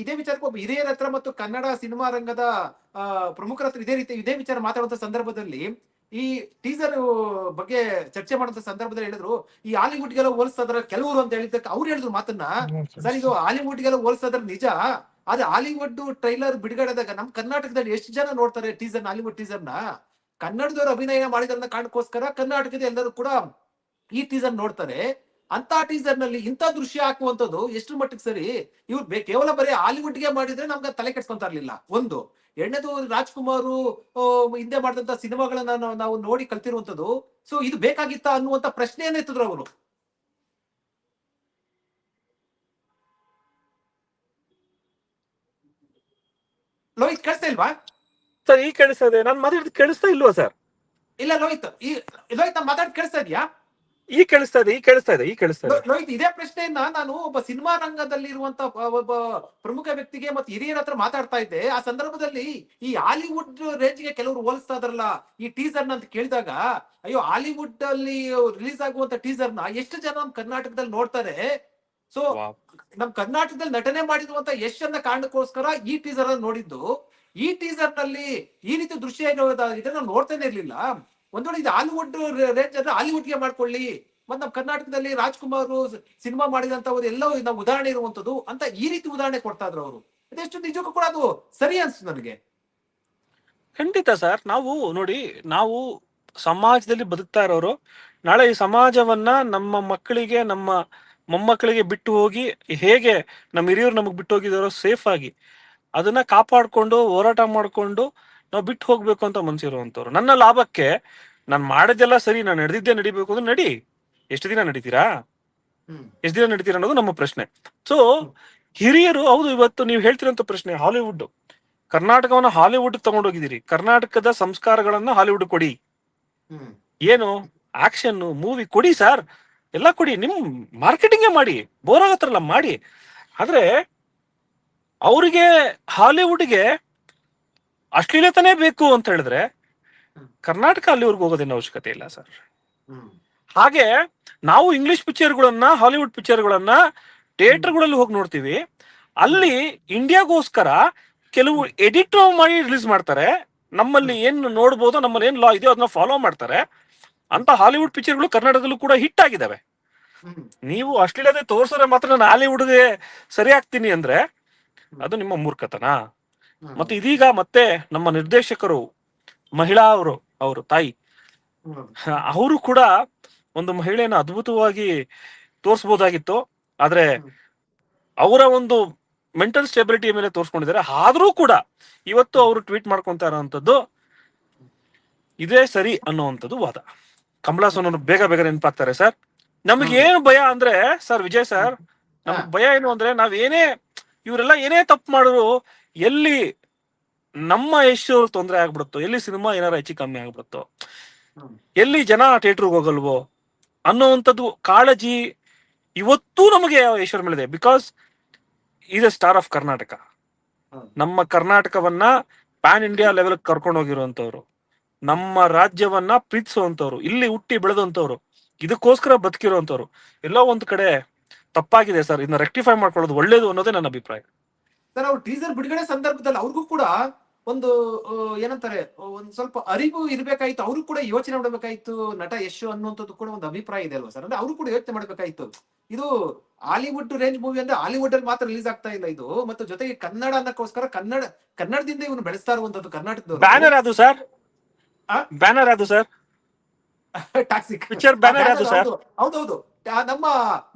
S2: ಇದೇ ವಿಚಾರಕ್ಕೆ ಒಬ್ಬ ಹಿರಿಯರ ಹತ್ರ ಮತ್ತು ಕನ್ನಡ ಸಿನಿಮಾ ರಂಗದ ಪ್ರಮುಖರ ಹತ್ರ ಇದೇ ರೀತಿ ಇದೇ ವಿಚಾರ ಮಾತಾಡುವಂತ ಸಂದರ್ಭದಲ್ಲಿ ಈ ಟೀಸರ್ ಬಗ್ಗೆ ಚರ್ಚೆ ಮಾಡುವಂತ ಸಂದರ್ಭದಲ್ಲಿ ಹೇಳಿದ್ರು ಈ ಹಾಲಿವುಡ್ಗೆಲ್ಲ ಹೋಲಿಸ್ತದ್ರ ಕೆಲವರು ಅಂತ ಹೇಳಿದ್ದಕ್ಕೆ ಅವ್ರು ಹೇಳಿದ್ರು ಮಾತನ್ನ. ಸರ್ ಇದು ಹಾಲಿವುಡ್ ಗೆಲ್ಲ ಹೋಲಿಸ್ತದ್ರ ನಿಜ? ಆದ್ರೆ ಹಾಲಿವುಡ್ ಟ್ರೈಲರ್ ಬಿಡುಗಡೆದಾಗ ನಮ್ ಕರ್ನಾಟಕದಲ್ಲಿ ಎಷ್ಟು ಜನ ನೋಡ್ತಾರೆ ಟೀಸರ್ ಹಾಲಿವುಡ್ ಟೀಸರ್ನ? ಕನ್ನಡದವ್ರು ಅಭಿನಯ ಮಾಡಿದ್ರನ್ನ ಕಾರಣಕ್ಕೋಸ್ಕರ ಕರ್ನಾಟಕದ ಎಲ್ಲರೂ ಕೂಡ ಈ ಟೀಸರ್ ನೋಡ್ತಾರೆ. ಅಂತ ಟೀಸರ್ನಲ್ಲಿ ಇಂಥ ದೃಶ್ಯ ಹಾಕುವಂತದ್ದು ಎಷ್ಟು ಮಟ್ಟಿಗೆ ಸರಿ? ಇವ್ರು ಕೇವಲ ಬರೀ ಹಾಲಿವುಡ್ಗೆ ಮಾಡಿದ್ರೆ ನಮ್ಗೆ ತಲೆ ಕೆಡ್ಸ್ಕೊಂತ ಇರ್ಲಿಲ್ಲ. ಒಂದು ಎರಡನೇದು ರಾಜ್ಕುಮಾರ್ ಹಿಂದೆ ಮಾಡಿದಂತ ಸಿನಿಮಾಗಳನ್ನ ನಾವು- ನಾವು ನೋಡಿ ಕಲ್ತಿರುವಂತದ್ದು ಸೊ ಇದು ಬೇಕಾಗಿತ್ತ ಅನ್ನುವಂತ ಪ್ರಶ್ನೆಯನ್ನ ಎತ್ತಿದ್ರು ಅವರು. ಲೋಹಿತ್ ಕೇಳಿಸ್ತಾ ಇಲ್ವಾ?
S3: ಸರ್ ಈಗ ಕೇಳಿಸ್ತಾ ಇದೆ. ನಾನು ಮಾತಾಡಿದ್ ಕೇಳಿಸ್ತಾ ಇಲ್ವಾ ಸರ್?
S2: ಇಲ್ಲ ಲೋಹಿತ್ ಈ ಲೋಹಿತ್ ನಾನು ಮಾತಾಡ್ ಕೇಳಿಸ್ತಾ ಇದೆಯಾ?
S3: ಈಗ ಕೇಳಿಸ್ತಾ ಇದೆ ಈ ಕೇಳಿಸ್ತಾ ಇದೆ ಈ ಕೇಳಿಸ್ತಾ ಇದೆ.
S2: ಲೋಹಿತ್ ಇದೇ ಪ್ರಶ್ನೆಯನ್ನ ನಾನು ಒಬ್ಬ ಸಿನಿಮಾ ರಂಗದಲ್ಲಿ ಇರುವಂತ ಒಬ್ಬ ಪ್ರಮುಖ ವ್ಯಕ್ತಿಗೆ ಮತ್ತೆ ಹಿರಿಯರ ಹತ್ರ ಮಾತಾಡ್ತಾ ಇದ್ದೆ. ಆ ಸಂದರ್ಭದಲ್ಲಿ ಈ ಹಾಲಿವುಡ್ ರೇಂಜ್ಗೆ ಕೆಲವರು ಹೋಲಿಸ್ತಾ ಇದ್ರಲ್ಲ ಈ ಟೀಸರ್ ಅಂತ ಕೇಳಿದಾಗ ಅಯ್ಯೋ ಹಾಲಿವುಡ್ ಅಲ್ಲಿ ರಿಲೀಸ್ ಆಗುವಂತ ಟೀಸರ್ನ ಎಷ್ಟು ಜನ ನಮ್ ಕರ್ನಾಟಕದಲ್ಲಿ ನೋಡ್ತಾರೆ? ಸೊ. ನಮ್ ಕರ್ನಾಟಕದಲ್ಲಿ ನಟನೆ ಮಾಡಿರುವಂತ ಯಶನ್ನ ಕಾರಣಕ್ಕೋಸ್ಕರ ಈ ಟೀಸರ್ ಅನ್ನ ನೋಡಿದ್ದು. ಈ ಟೀಸರ್ನಲ್ಲಿ ಈ ರೀತಿ ದೃಶ್ಯ ಇದನ್ನ ನಾವು ನೋಡ್ತಾನೆ ಇರ್ಲಿಲ್ಲ. ಒಂದ್ ವೇಳೆ ಇದು ಹಾಲಿವುಡ್ ರೇಂಜ್ ಅಂದ್ರೆ ಹಾಲಿವುಡ್ಗೆ ಮಾಡ್ಕೊಳ್ಳಿ. ಮತ್ತೆ ನಮ್ಮ ಕರ್ನಾಟಕದಲ್ಲಿ ರಾಜ್ಕುಮಾರ್ ಸಿನಿಮಾ ಮಾಡಿದಂತ ಎಲ್ಲ ನಾವು ಉದಾಹರಣೆ ಇರುವಂತದ್ದು ಅಂತ ಈ ರೀತಿ ಉದಾಹರಣೆ ಕೊಡ್ತಾ ಇದ್ರು ಅವರು. ಅದೆಷ್ಟು ನಿಜಕ್ಕೂ ಕೂಡ ಅದು ಸರಿ ಅನ್ಸುತ್ತೆ ನನಗೆ.
S3: ಖಂಡಿತ ಸರ್, ನಾವು ನೋಡಿ, ನಾವು ಸಮಾಜದಲ್ಲಿ ಬದುಕ್ತಾ ಇರೋರು, ನಾಳೆ ಈ ಸಮಾಜವನ್ನ ನಮ್ಮ ಮಕ್ಕಳಿಗೆ, ನಮ್ಮ ಮೊಮ್ಮಕ್ಕಳಿಗೆ ಬಿಟ್ಟು ಹೋಗಿ ಹೇಗೆ ನಮ್ಮ ಹಿರಿಯರು ನಮಗೆ ಬಿಟ್ಟು ಹೋಗಿದಾರೋ ಸೇಫ್ ಆಗಿ ಅದನ್ನ ಕಾಪಾಡ್ಕೊಂಡು, ಹೋರಾಟ ಮಾಡ್ಕೊಂಡು ನಾವು ಬಿಟ್ಟು ಹೋಗ್ಬೇಕು ಅಂತ ಮನ್ಸಿರುವಂತವ್ರು. ನನ್ನ ಲಾಭಕ್ಕೆ ನಾನು ಮಾಡಿದೆಲ್ಲ ಸರಿ ನಾನು ನಡೆದಿದ್ದೆ ನಡಿಬೇಕು ಅಂದ್ರೆ ನಡಿ. ಎಷ್ಟು ದಿನ ನಡೀತೀರಾ? ಎಷ್ಟು ದಿನ ನಡೀತೀರಾ ಅನ್ನೋದು ನಮ್ಮ ಪ್ರಶ್ನೆ. ಸೊ ಹಿರಿಯರು ಹೌದು ಇವತ್ತು ನೀವು ಹೇಳ್ತಿರೋಂಥ ಪ್ರಶ್ನೆ ಹಾಲಿವುಡ್. ಕರ್ನಾಟಕವನ್ನ ಹಾಲಿವುಡ್ ತಗೊಂಡೋಗಿದ್ದೀರಿ. ಕರ್ನಾಟಕದ ಸಂಸ್ಕಾರಗಳನ್ನ ಹಾಲಿವುಡ್ ಕೊಡಿ. ಏನು? ಆಕ್ಷನ್ ಮೂವಿ ಕೊಡಿ ಸರ್. ಎಲ್ಲ ಕೊಡಿ. ನಿಮ್ ಮಾರ್ಕೆಟಿಂಗೇ ಮಾಡಿ. ಬೋರ್ ಆಗತ್ತಲ್ಲ ಮಾಡಿ. ಆದ್ರೆ ಅವರಿಗೆ ಹಾಲಿವುಡ್ಗೆ ಅಶ್ಲೀಲತೆನೇ ಬೇಕು ಅಂತ ಹೇಳಿದ್ರೆ ಕರ್ನಾಟಕ ಅಲ್ಲಿವರೆಗೂ ಹೋಗೋದೇನು ಅವಶ್ಯಕತೆ ಇಲ್ಲ ಸರ್. ಹಾಗೆ ನಾವು ಇಂಗ್ಲಿಷ್ ಪಿಕ್ಚರ್ಗಳನ್ನ ಹಾಲಿವುಡ್ ಪಿಕ್ಚರ್ಗಳನ್ನ ಥಿಯೇಟರ್ಗಳಲ್ಲಿ ಹೋಗಿ ನೋಡ್ತೀವಿ. ಅಲ್ಲಿ ಇಂಡಿಯಾಗೋಸ್ಕರ ಕೆಲವು ಎಡಿಟ್ ಮಾಡಿ ರಿಲೀಸ್ ಮಾಡ್ತಾರೆ. ನಮ್ಮಲ್ಲಿ ಏನು ನೋಡ್ಬೋದು ನಮ್ಮಲ್ಲಿ ಏನು ಲಾ ಇದೆಯೋ ಅದನ್ನ ಫಾಲೋ ಮಾಡ್ತಾರೆ. ಅಂತ ಹಾಲಿವುಡ್ ಪಿಕ್ಚರ್ಗಳು ಕನ್ನಡದಲ್ಲೂ ಕೂಡ ಹಿಟ್ ಆಗಿದಾವೆ. ನೀವು ಅಶ್ಲೀಲತೆ ತೋರ್ಸಿದ್ರೆ ಮಾತ್ರ ನಾನು ಹಾಲಿವುಡ್ಗೆ ಸರಿ ಆಗ್ತೀನಿ ಅಂದ್ರೆ ಅದು ನಿಮ್ಮ ಮೂರ್ಖತನ. ಮತ್ತೆ ಇದೀಗ ಮತ್ತೆ ನಮ್ಮ ನಿರ್ದೇಶಕರು ಮಹಿಳಾ ಅವರು ಅವರು ತಾಯಿ ಅವರು ಕೂಡ ಒಂದು ಮಹಿಳೆಯನ್ನ ಅದ್ಭುತವಾಗಿ ತೋರಿಸಬಹುದಾಗಿತ್ತು ಆದ್ರೆ. ಅವರ ಒಂದು ಮೆಂಟಲ್ ಸ್ಟೆಬಿಲಿಟಿ ಮೇಲೆ ತೋರಿಸ್ಕೊಂಡಿದ್ದಾರೆ. ಆದ್ರೂ ಕೂಡ ಇವತ್ತು ಅವರು ಟ್ವೀಟ್ ಮಾಡ್ಕೊಂತ ಇರೋಂಥದ್ದು ಇದೇ ಸರಿ ಅನ್ನುವಂಥದ್ದು ವಾದ. ಕಮಲಾಸನ್ ಅವರು ಬೇಗ ಬೇಗ ನೆನಪಾಗ್ತಾರೆ ಸರ್. ನಮ್ಗೆ ಏನು ಭಯ ಅಂದ್ರೆ ಸರ್ ವಿಜಯ್ ಸರ್ ನಮ್ಗೆ ಭಯ ಏನು ಅಂದ್ರೆ ನಾವ್ ಏನೇ ಇವರೆಲ್ಲ ಏನೇ ತಪ್ಪು ಮಾಡಿದ್ರು ಎಲ್ಲಿ ನಮ್ಮ ಯಶ್ ತೊಂದರೆ ಆಗ್ಬಿಡುತ್ತೋ ಎಲ್ಲಿ ಸಿನಿಮಾ ಏನಾರ ಹೆಚ್ಚು ಕಮ್ಮಿ ಆಗ್ಬಿಡುತ್ತೋ ಎಲ್ಲಿ ಜನ ಥಿಯೇಟರ್ಗೆ ಹೋಗಲ್ವೋ ಅನ್ನೋವಂಥದ್ದು ಕಾಳಜಿ ಇವತ್ತೂ ನಮಗೆ ಯಶ್ವರ್ ಮೇಲಿದೆ. Because is a star of Karnataka ನಮ್ಮ ಕರ್ನಾಟಕವನ್ನ ಪ್ಯಾನ್ ಇಂಡಿಯಾ ಲೆವೆಲ್ ಕರ್ಕೊಂಡು ಹೋಗಿರುವಂತವ್ರು ನಮ್ಮ ರಾಜ್ಯವನ್ನ ಪ್ರೀತಿಸುವಂತವ್ರು ಇಲ್ಲಿ ಹುಟ್ಟಿ ಬೆಳೆದಂತವ್ರು ಇದಕ್ಕೋಸ್ಕರ ಬದುಕಿರುವಂತವ್ರು ಎಲ್ಲೋ ಒಂದ್ ಕಡೆ ತಪ್ಪಾಗಿದೆ ಸರ್. ಇದನ್ನ ರೆಕ್ಟಿಫೈ ಮಾಡ್ಕೊಳ್ಳೋದು ಒಳ್ಳೇದು ಅನ್ನೋದೇ ನನ್ನ ಅಭಿಪ್ರಾಯ.
S2: ಸರ್ ಅವ್ರು ಟೀಸರ್ ಬಿಡುಗಡೆ ಸಂದರ್ಭದಲ್ಲಿ ಅವ್ರಿಗೂ ಕೂಡ ಒಂದು ಏನಂತಾರೆ ಒಂದ್ ಸ್ವಲ್ಪ ಅರಿವು ಇರ್ಬೇಕಾಯ್ತು. ಅವರು ಕೂಡ ಯೋಚನೆ ಮಾಡ್ಬೇಕಾಯ್ತು. ನಟ ಯಶ್ ಅನ್ನುವಂಥದ್ದು ಕೂಡ ಒಂದು ಅಭಿಪ್ರಾಯ ಇದೆ ಅಲ್ವಾ ಸರ್? ಅಂದ್ರೆ ಅವರು ಕೂಡ ಯೋಚನೆ ಮಾಡ್ಬೇಕಾಯ್ತು. ಇದು ಹಾಲಿವುಡ್ ರೇಂಜ್ ಮೂವಿ ಅಂದ್ರೆ ಹಾಲಿವುಡ್ ಅಲ್ಲಿ ಮಾತ್ರ ರಿಲೀಸ್ ಆಗ್ತಾ ಇಲ್ಲ ಇದು. ಮತ್ತು ಜೊತೆಗೆ ಕನ್ನಡ ಅನ್ನಕ್ಕೋಸ್ಕರ ಕನ್ನಡ ಕನ್ನಡದಿಂದ ಇವನು ಬೆಳೆಸ್ತಾ ಇರುವಂತದ್ದು ಕರ್ನಾಟಕದ
S3: ಬ್ಯಾನರ್ ಅದು ಸರ್?
S2: ಆ?
S3: ಬ್ಯಾನರ್ ಅದು ಸರ್?
S2: ಟಾಕ್ಸಿಕ್
S3: ಪಿಕ್ಚರ್ ಬ್ಯಾನರ್ ಅದು ಸರ್?
S2: ಹೌದೌದು ನಮ್ಮ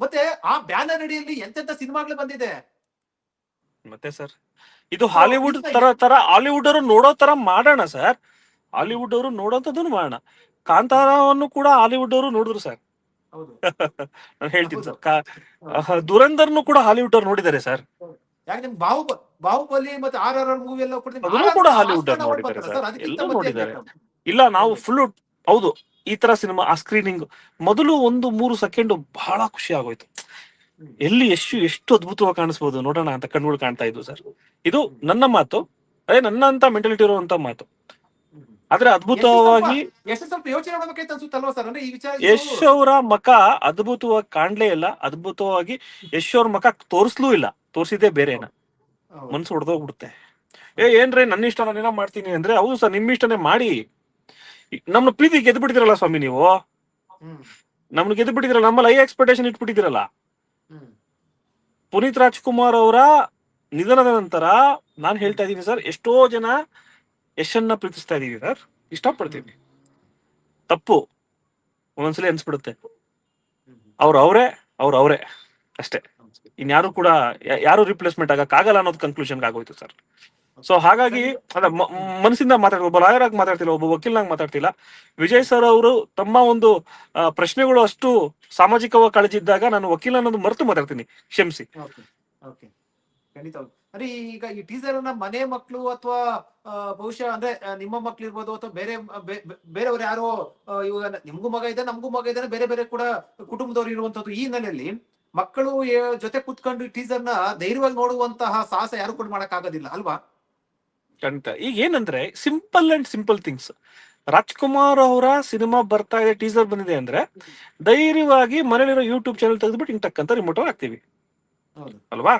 S2: ಮತ್ತೆ ಆ ಬ್ಯಾನರ್ ಅಡಿಯಲ್ಲಿ ಎಂತೆಂತ ಸಿನಿಮಾಗಳು ಬಂದಿದೆ?
S3: ಮತ್ತೆ ಸರ್? ಇದು ಹಾಲಿವುಡ್ ತರ ತರ ಹಾಲಿವುಡ್ ಅವರು ನೋಡೋ ತರ ಮಾಡೋಣ ಸರ್. ಹಾಲಿವುಡ್ ಅವರು ನೋಡೋಂಥದ್ದನ್ನು ಮಾಡೋಣ. ಕಾಂತಾರವನ್ನು ಕೂಡ ಹಾಲಿವುಡ್ ಅವರು ನೋಡಿದ್ರು ಸರ್. <laughs> ನಾನು ಹೇಳ್ತೀನಿ ಸರ್. ದುರಂದರ್ನು ಕೂಡ ಹಾಲಿವುಡ್ ಅವ್ರು ನೋಡಿದ್ದಾರೆ ಸರ್.
S2: ಯಾಕೆ ನಿಮ್ ಬಾಹುಬ ಬಾಹುಬಲಿ ಮತ್ತೆ ಆರ್ ಆರ್ ಆರ್ ಮೂವಿ ಎಲ್ಲ ಕೂಡ
S3: ಅವ್ರು ನೋಡಿದ್ದಾರೆ ಸರ್. ಎಲ್ಲ ನೋಡಿದ್ದಾರೆ. ಇಲ್ಲ ನಾವು ಫುಲ್ ಹೌದು ಈ ತರ ಸಿನಿಮಾ ಆ ಸ್ಕ್ರೀನಿಂಗ್ ಮೊದಲು ಒಂದು ಮೂರು ಸೆಕೆಂಡ್ ಬಹಳ ಖುಷಿ ಆಗೋಯ್ತು. ಎಲ್ಲಿ ಎಷ್ಟು ಎಷ್ಟು ಅದ್ಭುತವಾಗಿ ಕಾಣಿಸ್ಬೋದು ನೋಡೋಣ ಅಂತ ಕಣ್ಣುಗಳು ಕಾಣ್ತಾ ಇದ್ವು ಸರ್ ಇದು ನನ್ನ ಮಾತು ಅದೇ ನನ್ನ ಅಂತ ಮೆಂಟಾಲಿಟಿ ಇರುವಂತ ಮಾತು. ಆದ್ರೆ ಅದ್ಭುತವಾಗಿ ಯಶ್ ಅವರ ಮಖ ಅದ್ಭುತವಾಗಿ ಕಾಣ್ಲೇ ಇಲ್ಲ ಅದ್ಭುತವಾಗಿ ಯಶ್ ಅವ್ರ ಮಖ ತೋರಿಸ್ಲೂ ಇಲ್ಲ ತೋರಿಸಿದ್ದೇ ಬೇರೆನ. ಮನ್ಸು ಹೊಡೆದೋಗ್ಬಿಡುತ್ತೆ ಏ ಏನ್ರಿ ನನ್ನ ಇಷ್ಟ ಏನೋ ಮಾಡ್ತೀನಿ ಅಂದ್ರೆ ಹೌದು ಸರ್ ನಿಮ್ ಇಷ್ಟನೇ ಮಾಡಿ ನಮ್ನ ಪ್ರೀತಿ ಗೆದ್ದು ಬಿಟ್ಟಿದಿರಲ್ಲ ಸ್ವಾಮಿ ನೀವು. ನಮ್ಗೆ ಗೆದ್ದು ಬಿಟ್ಟಿದಿರಲ್ಲ ನಮ್ಮಲ್ಲಿ ಐ ಎಕ್ಸ್ಪೆಕ್ಟೇಷನ್ ಇಟ್ಬಿಟ್ಟಿದಿರಲ್ಲ. ಪುನೀತ್ ರಾಜ್ಕುಮಾರ್ ಅವರ ನಿಧನದ ನಂತರ ನಾನ್ ಹೇಳ್ತಾ ಇದ್ದೀನಿ ಸರ್, ಎಷ್ಟೋ ಜನ ಯಶನ್ನ ಪ್ರೀತಿಸ್ತಾ ಇದೀವಿ ಸರ್. ಇಷ್ಟಪಡ್ತೀವಿ ತಪ್ಪು. ಒಂದೊಂದ್ಸಲಿ ಅನ್ಸ್ಬಿಡುತ್ತೆ ಅವ್ರ ಅವ್ರು, ಅವರೇ ಅವ್ರು ಅಷ್ಟೇ. ಇನ್ಯಾರು ಕೂಡ, ಯಾರು ರಿಪ್ಲೇಸ್ಮೆಂಟ್ ಆಗಕ್ಕಾಗಲ್ಲ ಅನ್ನೋದು ಕನ್ಕ್ಲೂಷನ್ ಆಗೋಯ್ತು ಸರ್. ಸೊ ಹಾಗಾಗಿ ಅದ ಮ- ಮನಸ್ಸಿಂದ ಮಾತಾಡ್ತಾರೆ ಒಬ್ಬ ಲಾಯರ್ ಆಗಿ ಮಾತಾಡ್ತಿಲ್ಲ, ಒಬ್ಬ ವಕೀಲನಾಗಿ ಮಾತಾಡ್ತಿಲ್ಲ. ವಿಜಯ್ ಸರ್ ಅವರು ತಮ್ಮ ಒಂದು ಪ್ರಶ್ನೆಗಳು ಅಷ್ಟು ಸಾಮಾಜಿಕವಾಗಿ ಕಳೆದಿದ್ದಾಗ ನಾನು ವಕೀಲ ಅನ್ನೋದು ಮರೆತು ಮಾತಾಡ್ತೀನಿ, ಕ್ಷಮಿಸಿ.
S2: ಖಂಡಿತ. ಅಂದ್ರೆ ಈಗ ಈ ಟೀಸರ್ ಅನ್ನ ಮನೆ ಮಕ್ಕಳು ಅಥವಾ ಬಹುಶಃ ಅಂದ್ರೆ ನಿಮ್ಮ ಮಕ್ಳು ಇರ್ಬೋದು ಅಥವಾ ಬೇರೆ ಬೇರೆಯವ್ರು ಯಾರೋ ಇವಾಗ ನಿಮ್ಗೂ ಮಗ ಇದೆ, ನಮಗೂ ಮಗ ಇದ್ದಾನೆ ಬೇರೆ ಬೇರೆ ಕೂಡ ಕುಟುಂಬದವ್ರು ಇರುವಂತದ್ದು ಈ ನೆಲೆಯಲ್ಲಿ ಮಕ್ಕಳು ಜೊತೆ ಕುತ್ಕೊಂಡು ಟೀಸರ್ನ ಧೈರ್ಯವಾಗಿ ನೋಡುವಂತಹ ಸಾಹಸ ಯಾರು ಕೂಡ ಮಾಡಕ್ ಆಗೋದಿಲ್ಲ ಅಲ್ವಾ?
S3: ಖಂಡಿತ ಈಗ ಏನಂದ್ರೆ simple and simple things Rajkumar ಅವರ ಸಿನಿಮಾ ಬರ್ತಾ ಇದೆ ಟೀಸರ್ ಬಂದಿದೆ ಅಂದ್ರೆ ಧೈರ್ಯವಾಗಿ ಮನೇಲಿರೋ ಯೂಟ್ಯೂಬ್ ಚಾನಲ್ ತೆಗೆದ್ಬಿಟ್ಟು ಇಂಗ್ ತಕ್ಕಂತ ಅಂತ ರಿಮೋಟ್ ಹಾಕ್ತಿವಿ. ಅಲ್ವಾ?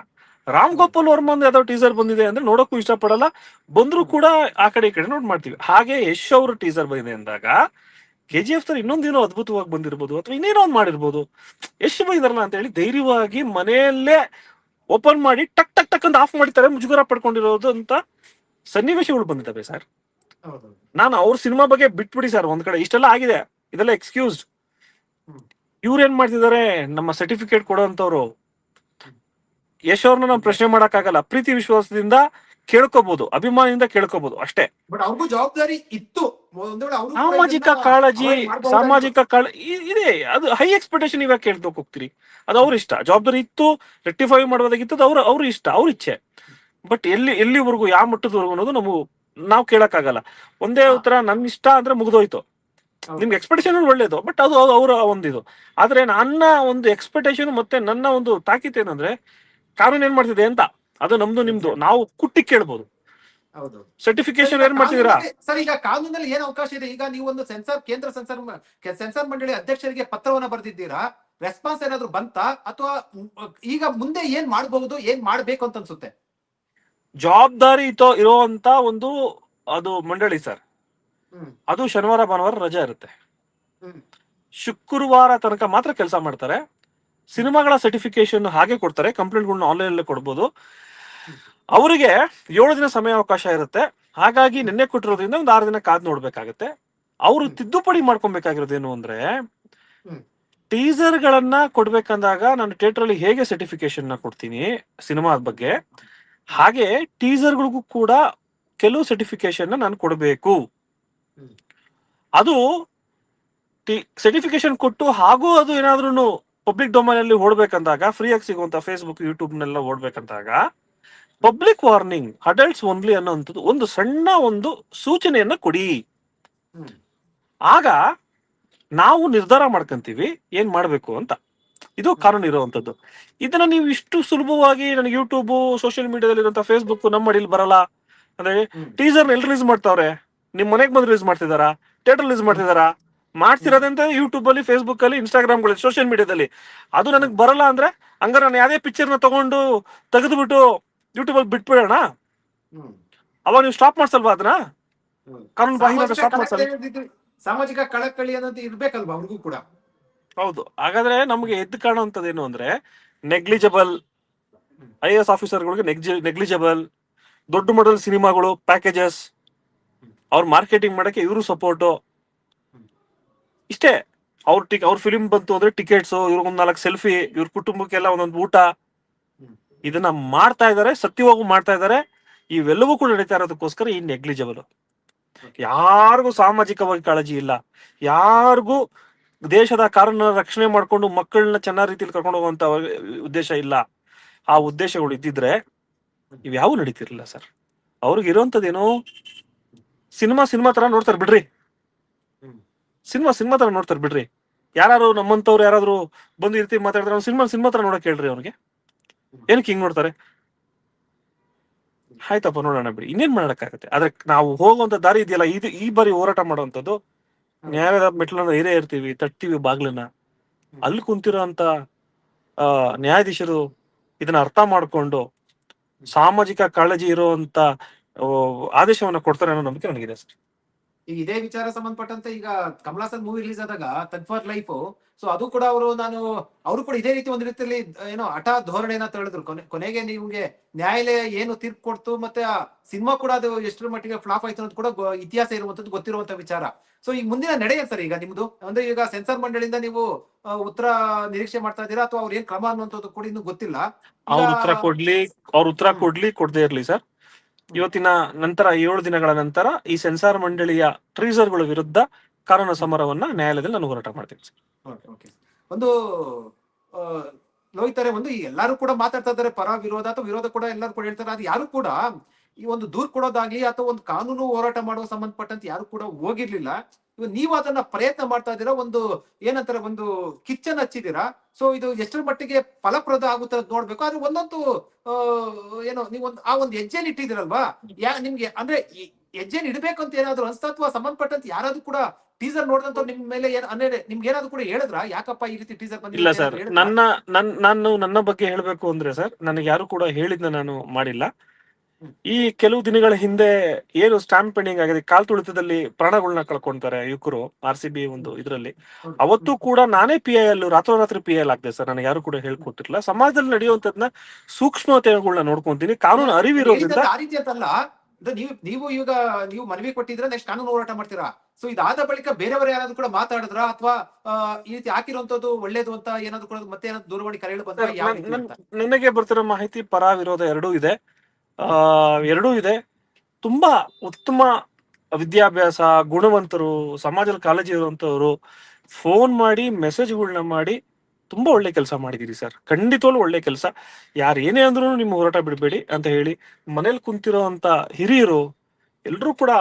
S3: ರಾಮ್ ಗೋಪಾಲ್ ವರ್ಮಂದ್ ಯಾವ್ದೋ ಟೀಸರ್ ಬಂದಿದೆ ಅಂದ್ರೆ ನೋಡಕ್ಕೂ ಇಷ್ಟಪಡಲ್ಲ ಬಂದ್ರು ಕೂಡ ಆ ಕಡೆ ಈ ಕಡೆ ನೋಡ್ ಮಾಡ್ತೀವಿ. ಹಾಗೆ ಯಶ್ ಅವ್ರ ಟೀಸರ್ ಬಂದಿದೆ ಅಂದಾಗ ಕೆ ಜಿ ಎಫ್ ತರ ಇನ್ನೊಂದೇನೋ ಅದ್ಭುತವಾಗಿ ಬಂದಿರ್ಬೋದು ಅಥವಾ ಇನ್ನೇನೋ ಒಂದ್ ಮಾಡಿರ್ಬೋದು. ಎಷ್ಟು ಬಂದಿದಾರಲ್ಲ ಅಂತ ಹೇಳಿ ಧೈರ್ಯವಾಗಿ ಮನೆಯಲ್ಲೇ ಓಪನ್ ಮಾಡಿ ಟಕ್ ಟಕ್ ಟಕ್ ಅಂತ ಆಫ್ ಮಾಡ್ತಾರೆ ಮುಜುಗರ ಪಡ್ಕೊಂಡಿರೋದು ಅಂತ ಸನ್ನಿವೇಶಗಳು ಬಂದಿದ್ದಾವೆ ಸರ್. ನಾನು ಅವ್ರ ಸಿನಿಮಾ ಬಗ್ಗೆ ಬಿಟ್ಬಿಡಿ ಸರ್ ಒಂದ್ ಕಡೆ. ಇಷ್ಟೆಲ್ಲ ಆಗಿದೆ. ಇದೆಲ್ಲ ಎಕ್ಸ್ಕ್ಯೂಸ್ಡ್ ಇವ್ರ ಏನ್ ಮಾಡ್ತಿದ್ದಾರೆ? ನಮ್ಮ ಸರ್ಟಿಫಿಕೇಟ್ ಕೊಡೋಂತವ್ರು ಯಶ್ ಅವ್ರನ್ನ ನಾವು ಪ್ರಶ್ನೆ ಮಾಡಕ್ಕಾಗಲ್ಲ. ಪ್ರೀತಿ ವಿಶ್ವಾಸದಿಂದ ಕೇಳ್ಕೋಬಹುದು ಅಭಿಮಾನದಿಂದ ಕೇಳ್ಕೋಬಹುದು ಅಷ್ಟೇ.
S2: ಜವಾಬ್ದಾರಿ ಇತ್ತು.
S3: ಸಾಮಾಜಿಕ ಕಾಳಜಿ ಸಾಮಾಜಿಕ ಕಾಳಜಿ ಇದೆ. ಅದು ಹೈ ಎಕ್ಸ್ಪೆಕ್ಟೇಷನ್ ಇವಾಗ ಕೇಳ್ದೋಕ್ ಹೋಗ್ತೀರಿ. ಅದು ಅವ್ರ ಇಷ್ಟ. ಜವಾಬ್ದಾರಿ ಇತ್ತು ರೆಕ್ಟಿಫೈ ಮಾಡೋದಾಗಿತ್ತು ಅವ್ರ ಅವ್ರ ಇಷ್ಟ ಅವ್ರ ಇಚ್ಛೆ. ಬಟ್ ಎಲ್ಲಿ ಎಲ್ಲಿವರೆಗೂ ಯಾವ ಮಟ್ಟದವರೆಗೂ ಅನ್ನೋದು ನಾವು ನಾವು ಕೇಳಕ್ಕಾಗಲ್ಲ. ಒಂದೇ. ಉತ್ತರ ನನ್ ಇಷ್ಟ ಅಂದ್ರೆ ಮುಗ್ದೋಯ್ತು. ನಿಮ್ಗೆ ಎಕ್ಸ್ಪೆಕ್ಟೇಷನ್ ಒಳ್ಳೇದು ಬಟ್ ಅದು ಅವರ ಒಂದಿದು. ಆದ್ರೆ ನನ್ನ ಒಂದು ಎಕ್ಸ್ಪೆಕ್ಟೇಷನ್ ಮತ್ತೆ ನನ್ನ ಒಂದು ತಾಕೀತ್ ಏನಂದ್ರೆ ಕಾನೂನು ಏನ್ ಮಾಡ್ತಿದೆ ಅಂತ. ಅದು ನಮ್ದು ನಿಮ್ದು. ನಾವು ಕುಟ್ಟಿ ಕೇಳ್ಬೋದು.
S2: ಹೌದು
S3: ಸರ್ಟಿಫಿಕೇಶನ್ ಏನ್ ಮಾಡ್ತಿದೀರಾ
S2: ಸರ್ ಈಗ ಕಾನೂನಲ್ಲಿ ಏನ್ ಅವಕಾಶ ಇದೆ? ಈಗ ನೀವು ಒಂದು ಸೆನ್ಸರ್ ಕೇಂದ್ರ ಸೆನ್ಸರ್ ಸೆನ್ಸಾರ್ ಮಂಡಳಿ ಅಧ್ಯಕ್ಷರಿಗೆ ಪತ್ರವನ್ನ ಬರೆದಿದ್ದೀರಾ? ರೆಸ್ಪಾನ್ಸ್ ಏನಾದ್ರು ಬಂತಾ? ಅಥವಾ ಈಗ ಮುಂದೆ ಏನ್ ಮಾಡಬಹುದು ಏನ್ ಮಾಡ್ಬೇಕು ಅಂತ ಅನ್ಸುತ್ತೆ?
S3: ಜವಾಬ್ದಾರಿ ಇರುವಂತ ಒಂದು ಅದು ಮಂಡಳಿ ಸರ್. ಅದು ಶನಿವಾರ ಭಾನುವಾರ ರಜೆ ಇರುತ್ತೆ. ಶುಕ್ರವಾರ ತನಕ ಮಾತ್ರ ಕೆಲಸ ಮಾಡ್ತಾರೆ. ಸಿನಿಮಾಗಳ ಸರ್ಟಿಫಿಕೇಶನ್ ಹಾಗೆ ಕೊಡ್ತಾರೆ. ಕಂಪ್ಲೇಂಟ್ಗಳನ್ನ ಆನ್ಲೈನ್ ಅಲ್ಲೇ ಕೊಡ್ಬೋದು. ಅವರಿಗೆ ಏಳು ದಿನ ಸಮಯ ಅವಕಾಶ ಇರುತ್ತೆ. ಹಾಗಾಗಿ ನಿನ್ನೆ ಕೊಟ್ಟಿರೋದ್ರಿಂದ ಒಂದು ಆರು ದಿನ ಕಾದ್ ನೋಡ್ಬೇಕಾಗತ್ತೆ. ಅವರು. ತಿದ್ದುಪಡಿ ಮಾಡ್ಕೊಬೇಕಾಗಿರೋದೇನು ಅಂದ್ರೆ. ಟೀಸರ್ ಗಳನ್ನ ಕೊಡ್ಬೇಕಂದಾಗ ನಾನು ಥಿಯೇಟರ್ ಅಲ್ಲಿ ಹೇಗೆ ಸರ್ಟಿಫಿಕೇಶನ್ನ ಕೊಡ್ತೀನಿ ಸಿನಿಮಾದ ಬಗ್ಗೆ? ಹಾಗೆ ಟೀಸರ್ಗಳಿಗೂ ಕೂಡ ಕೆಲವು ಸರ್ಟಿಫಿಕೇಶನ್ ನಾನು ಕೊಡಬೇಕು. ಅದು ಸರ್ಟಿಫಿಕೇಶನ್ ಕೊಟ್ಟು ಹಾಗೂ ಅದು ಏನಾದ್ರೂ ಪಬ್ಲಿಕ್ ಡೊಮೈನ್ ಅಲ್ಲಿ ಓಡ್ಬೇಕಂದಾಗ ಫ್ರೀ ಆಗಿ ಸಿಗುವಂತ ಫೇಸ್ಬುಕ್ ಯೂಟ್ಯೂಬ್ ನೆಲ್ಲ ಓಡ್ಬೇಕಂದಾಗ ಪಬ್ಲಿಕ್ ವಾರ್ನಿಂಗ್ ಅಡಲ್ಟ್ಸ್ ಓನ್ಲಿ ಅನ್ನೋಂಥದ್ದು ಒಂದು ಸಣ್ಣ ಒಂದು ಸೂಚನೆಯನ್ನ ಕೊಡಿ. ಆಗ ನಾವು ನಿರ್ಧಾರ ಮಾಡ್ಕಂತೀವಿ ಏನ್ ಮಾಡ್ಬೇಕು ಅಂತ. ಇದು ಕಾರಣ ಇರುವಂತದ್ದು. ಇದನ್ನ ನೀವು ಇಷ್ಟು ಸುಲಭವಾಗಿ ನನಗೆ ಯೂಟ್ಯೂಬ್ ಸೋಷಿಯಲ್ ಮೀಡಿಯಾದಲ್ಲಿ ಇರುವಂತ ಫೇಸ್ಬುಕ್ ನಮ್ಮ ಅಡಿಲಿ ಬರಲ್ಲ. ಅಂದ್ರೆ ಟೀಸರ್ ಎಲ್ಲಿ ರಿಲೀಸ್ ಮಾಡ್ತಾವ್ರೆ? ನಿಮ್ ಮನೆಗ್ ಬಂದು ರಿಲೀಸ್ ಮಾಡ್ತಿದಾರ? ಥಿಯೇಟರ್ ರಿಲೀಸ್ ಮಾಡ್ತಿದಾರ? ಮಾಡ್ತಿರೋದಂತ ಯೂಟ್ಯೂಬ್ ಅಲ್ಲಿ ಫೇಸ್ಬುಕ್ ಅಲ್ಲಿ ಇನ್ಸ್ಟಾಗ್ರಾಮ್ಗಳಲ್ಲಿ ಸೋಷಿಯಲ್ ಮೀಡಿಯಾದಲ್ಲಿ ಅದು ನನಗೆ ಬರಲ್ಲ ಅಂದ್ರೆ ಹಂಗಾರೆ ನಾನು ಯಾವ್ದೇ ಪಿಕ್ಚರ್ನ ತಗೊಂಡು ತೆಗೆದ್ಬಿಟ್ಟು ಯೂಟ್ಯೂಬ್ ಅಲ್ಲಿ ಬಿಟ್ಬಿಡೋಣ. ಅವಾಗ ನೀವು ಸ್ಟಾಪ್ ಮಾಡ್ಸಲ್ವಾ ಅದನ್ನ. ಕಾನೂನು ಬಾಹಿರ ಸ್ಟಾಪ್
S2: ಮಾಡ್ಸಲ್ವಾ ಸಾಮಾಜಿಕ ಕಳಕಳಿ ಅನ್ನೋದು ಇರ್ಬೇಕಲ್ವಾ ಅವ್ರಿಗೂ ಕೂಡ?
S3: ಹೌದು. ಹಾಗಾದ್ರೆ ನಮ್ಗೆ ಎದ್ದು ಏನು ಅಂದ್ರೆ ನೆಗ್ಲಿಜಬಲ್ ಐ ಎಸ್ ಆಫೀಸರ್ಗಳಿಗೆ ನೆಗ್ಲಿಜಬಲ್ ದೊಡ್ಡ ಮಟ್ಟದ ಸಿನಿಮಾಗಳು ಪ್ಯಾಕೇಜಸ್ ಅವ್ರ ಮಾರ್ಕೆಟಿಂಗ್ ಮಾಡಕ್ಕೆ ಇವರು ಸಪೋರ್ಟು ಇಷ್ಟೇ. ಅವ್ರ ಟಿಕ್ ಅವ್ರ ಫಿಲಿಮ್ ಬಂತು ಅಂದ್ರೆ ಟಿಕೆಟ್ಸ್ ಇವ್ರಿಗೊಂದ್ ನಾಲ್ಕು ಸೆಲ್ಫಿ ಇವ್ರ ಕುಟುಂಬಕ್ಕೆಲ್ಲ ಒಂದೊಂದು ಊಟ. ಇದನ್ನ ಮಾಡ್ತಾ ಇದಾರೆ, ಸತ್ಯವಾಗೂ ಮಾಡ್ತಾ ಇದಾರೆ. ಇವೆಲ್ಲವೂ ಕೂಡ ನಡೀತಾ ಇರೋದಕ್ಕೋಸ್ಕರ ಈ ನೆಗ್ಲಿಜಬಲ್ ಯಾರಿಗೂ ಸಾಮಾಜಿಕವಾಗಿ ಕಾಳಜಿ ಇಲ್ಲ. ಯಾರಿಗೂ ದೇಶದ ಕಾರನ್ನ ರಕ್ಷಣೆ ಮಾಡ್ಕೊಂಡು ಮಕ್ಕಳನ್ನ ಚೆನ್ನಾಗಿ ರೀತಿಯಲ್ಲಿ ಕರ್ಕೊಂಡು ಹೋಗುವಂತ ಉದ್ದೇಶ ಇಲ್ಲ. ಆ ಉದ್ದೇಶಗಳು ಇದ್ದಿದ್ರೆ ಇವ್ಯಾವು ನಡೀತಿರ್ಲಿಲ್ಲ ಸರ್. ಅವ್ರಿಗೆ ಇರುವಂತದ್ದೇನು ಸಿನಿಮಾ ಸಿನಿಮಾ ತರ ನೋಡ್ತಾರೆ ಬಿಡ್ರಿ. ಸಿನಿಮಾ ಸಿನಿಮಾ ತರ ನೋಡ್ತಾರೆ ಬಿಡ್ರಿ. ಯಾರು ನಮ್ಮಂತವ್ರು ಯಾರಾದ್ರೂ ಬಂದು ಈ ರೀತಿ ಮಾತಾಡಿದ್ರೆ ಸಿನಿಮಾ ಸಿನಿಮಾ ತರ ನೋಡಕ್ ಹೇಳ್ರಿ ಅವ್ನಿಗೆ ಏನಕ್ಕೆ ಹಿಂಗ್ ನೋಡ್ತಾರೆ? ಆಯ್ತಪ್ಪ ನೋಡೋಣ ಬಿಡಿ. ಇನ್ನೇನ್ ಮಾಡಕ್ಕಾಗತ್ತೆ? ಆದ್ರೆ ನಾವು ಹೋಗುವಂತ ದಾರಿ ಇದೆಯಲ್ಲ ಇದು ಈ ಬಾರಿ ಹೋರಾಟ ಮಾಡುವಂತದ್ದು ನ್ಯಾಯದ ಮೆಟ್ಲನ್ನ ಹೀರೇ ಇರ್ತೀವಿ ತಟ್ತೀವಿ ಬಾಗ್ಲನ್ನ. ಅಲ್ಲಿ ಕುಂತಿರೋ ಅಂತ ಆ ನ್ಯಾಯಾಧೀಶರು ಇದನ್ನ ಅರ್ಥ ಮಾಡ್ಕೊಂಡು ಸಾಮಾಜಿಕ ಕಾಳಜಿ ಇರುವಂತ ಆದೇಶವನ್ನ ಕೊಡ್ತಾರೆ ಅನ್ನೋ ನಂಬಿಕೆ ನನಗಿದೆ ಸರ್.
S2: ಈಗ ಇದೇ ವಿಚಾರ ಸಂಬಂಧಪಟ್ಟಂತೆ ಈಗ ಕಮಲಾಸನ್ ಮೂವಿ ರಿಲೀಸ್ ಆದಾಗ ತಗ್ ಫಾರ್ ಲೈಫ್ ಸೊ ಅದು ಕೂಡ ಅವರು ನಾನು ಅವರು ಕೂಡ ಇದೇ ರೀತಿ ಒಂದು ರೀತಿಯಲ್ಲಿ ಏನೋ ಹಠ ಧೋರಣೆನ ತಳೆದ್ರು. ಕೊನೆ ಕೊನೆಗೆ ನಿಮ್ಗೆ ನ್ಯಾಯಾಲಯ ಏನು ತೀರ್ಪು ಕೊಡ್ತು ಮತ್ತೆ ಆ ಸಿನಿಮಾ ಕೂಡ ಅದು ಎಷ್ಟರ ಮಟ್ಟಿಗೆ ಫ್ಲಾಪ್ ಆಯ್ತು ಅನ್ನೋದು ಕೂಡ ಇತಿಹಾಸ ಇರುವಂತದ್ದು ಗೊತ್ತಿರುವಂತ ವಿಚಾರ. ಸೊ ಈಗ ಮುಂದಿನ ನಡೆಯ ಸರ್ ಈಗ ನಿಮ್ದು? ಅಂದ್ರೆ ಈಗ ಸೆನ್ಸಾರ್ ಮಂಡಳಿಯಿಂದ ನೀವು ಉತ್ತರ ನಿರೀಕ್ಷೆ ಮಾಡ್ತಾ ಇದ್ದೀರಾ ಅಥವಾ ಅವ್ರು ಏನ್ ಕ್ರಮ ಅನ್ನುವಂಥದ್ದು ಕೂಡ ಇನ್ನು ಗೊತ್ತಿಲ್ಲ?
S3: ಅವ್ರ ಉತ್ತರ ಕೊಡ್ಲಿ ಅವ್ರ ಉತ್ತರ ಕೊಡ್ಲಿ ಕೊಡದೇ ಇರ್ಲಿ ಸರ್. ಇವತ್ತಿನ ನಂತರ ಏಳು ದಿನಗಳ ನಂತರ ಈ ಸೆನ್ಸಾರ್ ಮಂಡಳಿಯ ಟ್ರೀಸರ್ಗಳ ವಿರುದ್ಧ ಕಾನೂನು ಸಮರವನ್ನ ನ್ಯಾಯಾಲಯದಲ್ಲಿ ನಾನು ಹೋರಾಟ ಮಾಡ್ತೀನಿ ಸರ್.
S2: ಒಂದು ಲೋಹಿತಾರೆ ಒಂದು ಎಲ್ಲರೂ ಕೂಡ ಮಾತಾಡ್ತಾ ಇದ್ದಾರೆ ಪರ ವಿರೋಧ ಅಥವಾ ವಿರೋಧ ಕೂಡ ಎಲ್ಲರೂ ಕೂಡ ಹೇಳ್ತಾರೆ. ಅದು ಯಾರು ಕೂಡ ಈ ಒಂದು ದೂರ್ ಕೊಡೋದಾಗ್ಲಿ ಅಥವಾ ಒಂದು ಕಾನೂನು ಹೋರಾಟ ಮಾಡುವ ಸಂಬಂಧಪಟ್ಟಂತೆ ಯಾರು ಕೂಡ ಹೋಗಿರ್ಲಿಲ್ಲ. ನೀವು ಅದನ್ನ ಪ್ರಯತ್ನ ಮಾಡ್ತಾ ಇದ್ದೀರಾ? ಒಂದು ಏನಂತಾರೆ ಒಂದು ಕಿಚ್ಚನ್ ಹಚ್ಚಿದ್ದೀರಾ? ಸೊ ಇದು ಎಷ್ಟರ ಮಟ್ಟಿಗೆ ಫಲಪ್ರದ ಆಗುತ್ತೆ ಅಂತ ನೋಡ್ಬೇಕು. ಆದ್ರೆ ಒಂದೊಂದು ಏನೋ ನೀವು ಒಂದು ಆ ಒಂದು ಹೆಜ್ಜೆನ ಇಟ್ಟಿದ್ದೀರಲ್ವಾ? ಯಾ ನಿಮ್ಗೆ ಅಂದ್ರೆ ಈ ಹೆಜ್ಜೆನ ಇಡ್ಬೇಕು ಅಂತ ಏನಾದ್ರು ಅನ್ಸ್ತಾ ಅಥವಾ ಸಂಬಂಧಪಟ್ಟಂತ ಯಾರಾದ್ರೂ ಕೂಡ ಟೀಸರ್ ನೋಡಿದಂತ ನಿಮ್ ಮೇಲೆ ಏನ್ ಅಂದ್ರೆ ನಿಮ್ಗೆ ಏನಾದ್ರು ಕೂಡ ಹೇಳಿದ್ರ? ಯಾಕಪ್ಪ ಈ ರೀತಿ ಟೀಸರ್ ಬಂದಿಲ್ಲ
S3: ಸರ್.
S2: ನನ್ನ
S3: ನನ್ನ ನಾನು ನನ್ನ ಬಗ್ಗೆ ಹೇಳ್ಬೇಕು ಅಂದ್ರೆ ಸರ್ ನನಗೆ ಯಾರು ಕೂಡ ಹೇಳಿದ್ನ ನಾನು ಮಾಡಿಲ್ಲ. ಈ ಕೆಲವು ದಿನಗಳ ಹಿಂದೆ ಏನು ಸ್ಟಾಂಪ್ ಪೆಂಡಿಂಗ್ ಆಗಿದೆ ಕಾಲ್ ತುಳಿತದಲ್ಲಿ ಪ್ರಾಣಗಳನ್ನ ಕಳ್ಕೊಂತಾರೆ ಯುವಕರು ಆರ್ ಸಿ ಬಿ ಒಂದು ಇದರಲ್ಲಿ. ಅವತ್ತು ಕೂಡ ನಾನೇ ಪಿ ಐ ಎಲ್ ರಾತ್ರೋರಾತ್ರಿ ಪಿ ಐ ಆಗ್ತದೆ ಸರ್ ನನಗೆ ಯಾರು ಕೂಡ ಹೇಳ್ಕೊಟ್ಟಿರ್ಲಿಲ್ಲ ಸಮಾಜದಲ್ಲಿ ನಡೆಯುವಂತದ್ನ ಸೂಕ್ಷ್ಮತೆಗಳನ್ನ ನೋಡ್ಕೊಂತೀನಿ. ಕಾನೂನು ಅರಿವಿರೋದ್ರಿಂದ
S2: ಆ ರೀತಿ ಅಂತಲ್ಲ ನೀವು ನೀವು ಈಗ ನೀವು ಮನವಿ ಕೊಟ್ಟಿದ್ರೆ ನೆಕ್ಸ್ಟ್ ಕಾನೂನು ಹೋರಾಟ ಮಾಡ್ತೀರಾ? ಸೊ ಇದಾದ ಬಳಿಕ ಬೇರೆಯವರು ಯಾರಾದ್ರೂ ಕೂಡ ಮಾತಾಡಿದ್ರ? ಅಥವಾ ಈ ರೀತಿ ಹಾಕಿರುವಂತದ್ದು ಒಳ್ಳೇದು ಅಂತ ಏನಾದ್ರು ಕೂಡ ಮತ್ತೆ ಏನಾದ್ರು ದೂರವಾಣಿ ಕರೆಗಳು ಬಂದ್ರೆ?
S3: ನನಗೆ ಬರ್ತಿರೋ ಮಾಹಿತಿ ಪರ ವಿರೋಧ ಎರಡೂ ಇದೆ. ಎರಡೂ ಇದೆ. ತುಂಬಾ ಉತ್ತಮ ವಿದ್ಯಾಭ್ಯಾಸ, ಗುಣವಂತರು ಸಮಾಜದಲ್ಲಿ ಕಾಳಜಿ ಇರುವಂತವ್ರು ಫೋನ್ ಮಾಡಿ ಮೆಸೇಜ್ಗಳನ್ನ ಮಾಡಿ ತುಂಬಾ ಒಳ್ಳೆ ಕೆಲಸ ಮಾಡಿದಿರಿ ಸರ್ ಖಂಡಿತವಲ್ಲೂ ಒಳ್ಳೆ ಕೆಲಸ. ಯಾರು ಏನೇ ಅಂದ್ರೂ ನಿಮ್ಮ ಹೋರಾಟ ಬಿಡಬೇಡಿ ಅಂತ ಹೇಳಿ ಮನೇಲಿ ಕುಂತಿರೋ ಅಂತ ಹಿರಿಯರು ಎಲ್ಲರೂ ಕೂಡ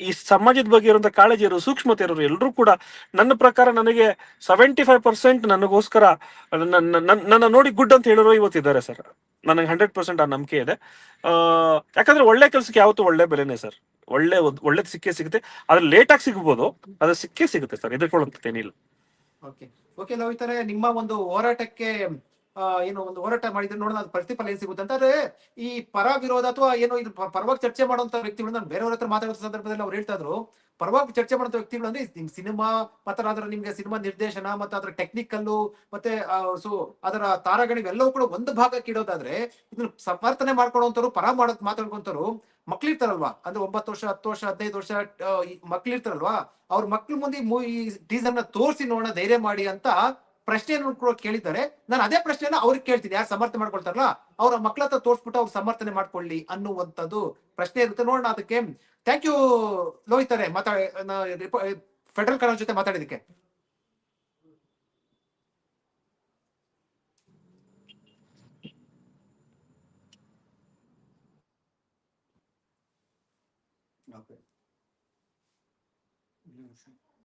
S3: ಈ- ಸಮಾಜದ ಬಗ್ಗೆ ಇರುವಂತ ಕಾಳಜಿ ಇರೋ ಸೂಕ್ಷ್ಮತೆ ಇರೋರು ಎಲ್ಲರೂ ಕೂಡ ನನ್ನ ಪ್ರಕಾರ ನನಗೆ ಸೆವೆಂಟಿ ಫೈವ್ ಪರ್ಸೆಂಟ್ ನನಗೋಸ್ಕರ ನನ್ನ ನೋಡಿ ಗುಡ್ ಅಂತ ಹೇಳೋರು ಇವತ್ತಿದ್ದಾರೆ ಸರ್ ನನಗೆ ಹಂಡ್ರೆಡ್ ಪರ್ಸೆಂಟ್ ಆ ನಂಬಿಕೆ ಇದೆ. ಯಾಕಂದ್ರೆ ಒಳ್ಳೆ ಕೆಲಸಕ್ಕೆ ಯಾವತ್ತೂ ಒಳ್ಳೆ ಬೆಲೆನೇ ಸರ್. ಒಳ್ಳೆ ಒಂದ್- ಸಿಕ್ಕೆ ಸಿಗುತ್ತೆ. ಆದ್ರೆ ಲೇಟ್ ಆಗಿ ಸಿಗ್ಬೋದು ಅದ್ರ ಸಿಕ್ಕೇ ಸಿಗುತ್ತೆ ಸರ್. ಎದುರ್ಕೊಳ್ಳೋಂಥದ್ದೇನಿಲ್ಲ
S2: ಓಕೆ ಓಕೆ ಲೋಹಿತರೆ ನಿಮ್ಮ ಒಂದು ಹೋರಾಟಕ್ಕೆ ಏನು ಒಂದು ಹೋರಾಟ ಮಾಡಿದ್ರೆ ನೋಡೋಣ ಅದು ಪ್ರತಿಫಲ ಏನ್ ಸಿಗುತ್ತೆ ಅಂತಂದ್ರೆ ಈ ಪರ ವಿರೋಧ ಅಥವಾ ಏನೋ ಇದು ಪರವಾಗಿ ಚರ್ಚೆ ಮಾಡುವಂತ ವ್ಯಕ್ತಿಗಳು, ನಾನು ಬೇರೆಯವ್ರ ಹತ್ರ ಮಾತಾಡೋ ಸಂದರ್ಭದಲ್ಲಿ ಅವ್ರು ಹೇಳ್ತಾ ಇದ್ರು, ಪರವಾಗಿ ಚರ್ಚೆ ಮಾಡುವಂತ ವ್ಯಕ್ತಿಗಳು ಅಂದ್ರೆ ನಿಮ್ ಸಿನಿಮಾ ಮತ್ತೆ ಅದರ ನಿಮ್ಗೆ ಸಿನಿಮಾ ನಿರ್ದೇಶನ ಮತ್ತೆ ಅದರ ಟೆಕ್ನಿಕಲ್ಲು ಮತ್ತೆ ಸೊ ಅದರ ತಾರಗಳಿವೆಲ್ಲವೂ ಕೂಡ ಒಂದು ಭಾಗಕ್ಕೆ ಇಡೋದಾದ್ರೆ ಇದನ್ನ ಸಮರ್ಥನೆ ಮಾಡ್ಕೊಳ್ಳುವಂತವ್ರು ಪರ ಮಾಡೋದ್ ಮಾತಾಡ್ಕೊಂತವ್ರು ಮಕ್ಳಿರ್ತಾರಲ್ವಾ ಅಂದ್ರೆ ಒಂಬತ್ತು ವರ್ಷ, ಹತ್ತು ವರ್ಷ, ಹದಿನೈದು ವರ್ಷ ಮಕ್ಳಿರ್ತಾರಲ್ವಾ ಅವ್ರ ಮಕ್ಳ ಮುಂದೆ ಈ ಟೀಸರ್ನ ತೋರಿಸಿ ನೋಡೋಣ, ಧೈರ್ಯ ಮಾಡಿ ಅಂತ ಪ್ರಶ್ನೆಯನ್ನು ಕೂಡ ಕೇಳಿದ್ದಾರೆ. ನಾನು ಅದೇ ಪ್ರಶ್ನೆನ ಅವ್ರಿಗೆ ಕೇಳ್ತೀನಿ. ಯಾರು ಸಮರ್ಥನೆ ಮಾಡ್ಕೊಳ್ತಾರಲ್ಲ, ಅವ್ರ ಮಕ್ಕಳ ಹತ್ರ ತೋರಿಸ್ಬಿಟ್ಟು ಅವ್ರು ಸಮರ್ಥನೆ ಮಾಡ್ಕೊಳ್ಳಿ ಅನ್ನುವಂಥದ್ದು ಪ್ರಶ್ನೆ ಇರುತ್ತೆ. ನೋಡೋಣ ಅದಕ್ಕೆ. ಥ್ಯಾಂಕ್ ಯು ಲೋಹಿತರೆ ಮಾತಾಡ ಫೆಡರಲ್ ಕನ್ನಡ ಜೊತೆ ಮಾತಾಡಿದಕ್ಕೆ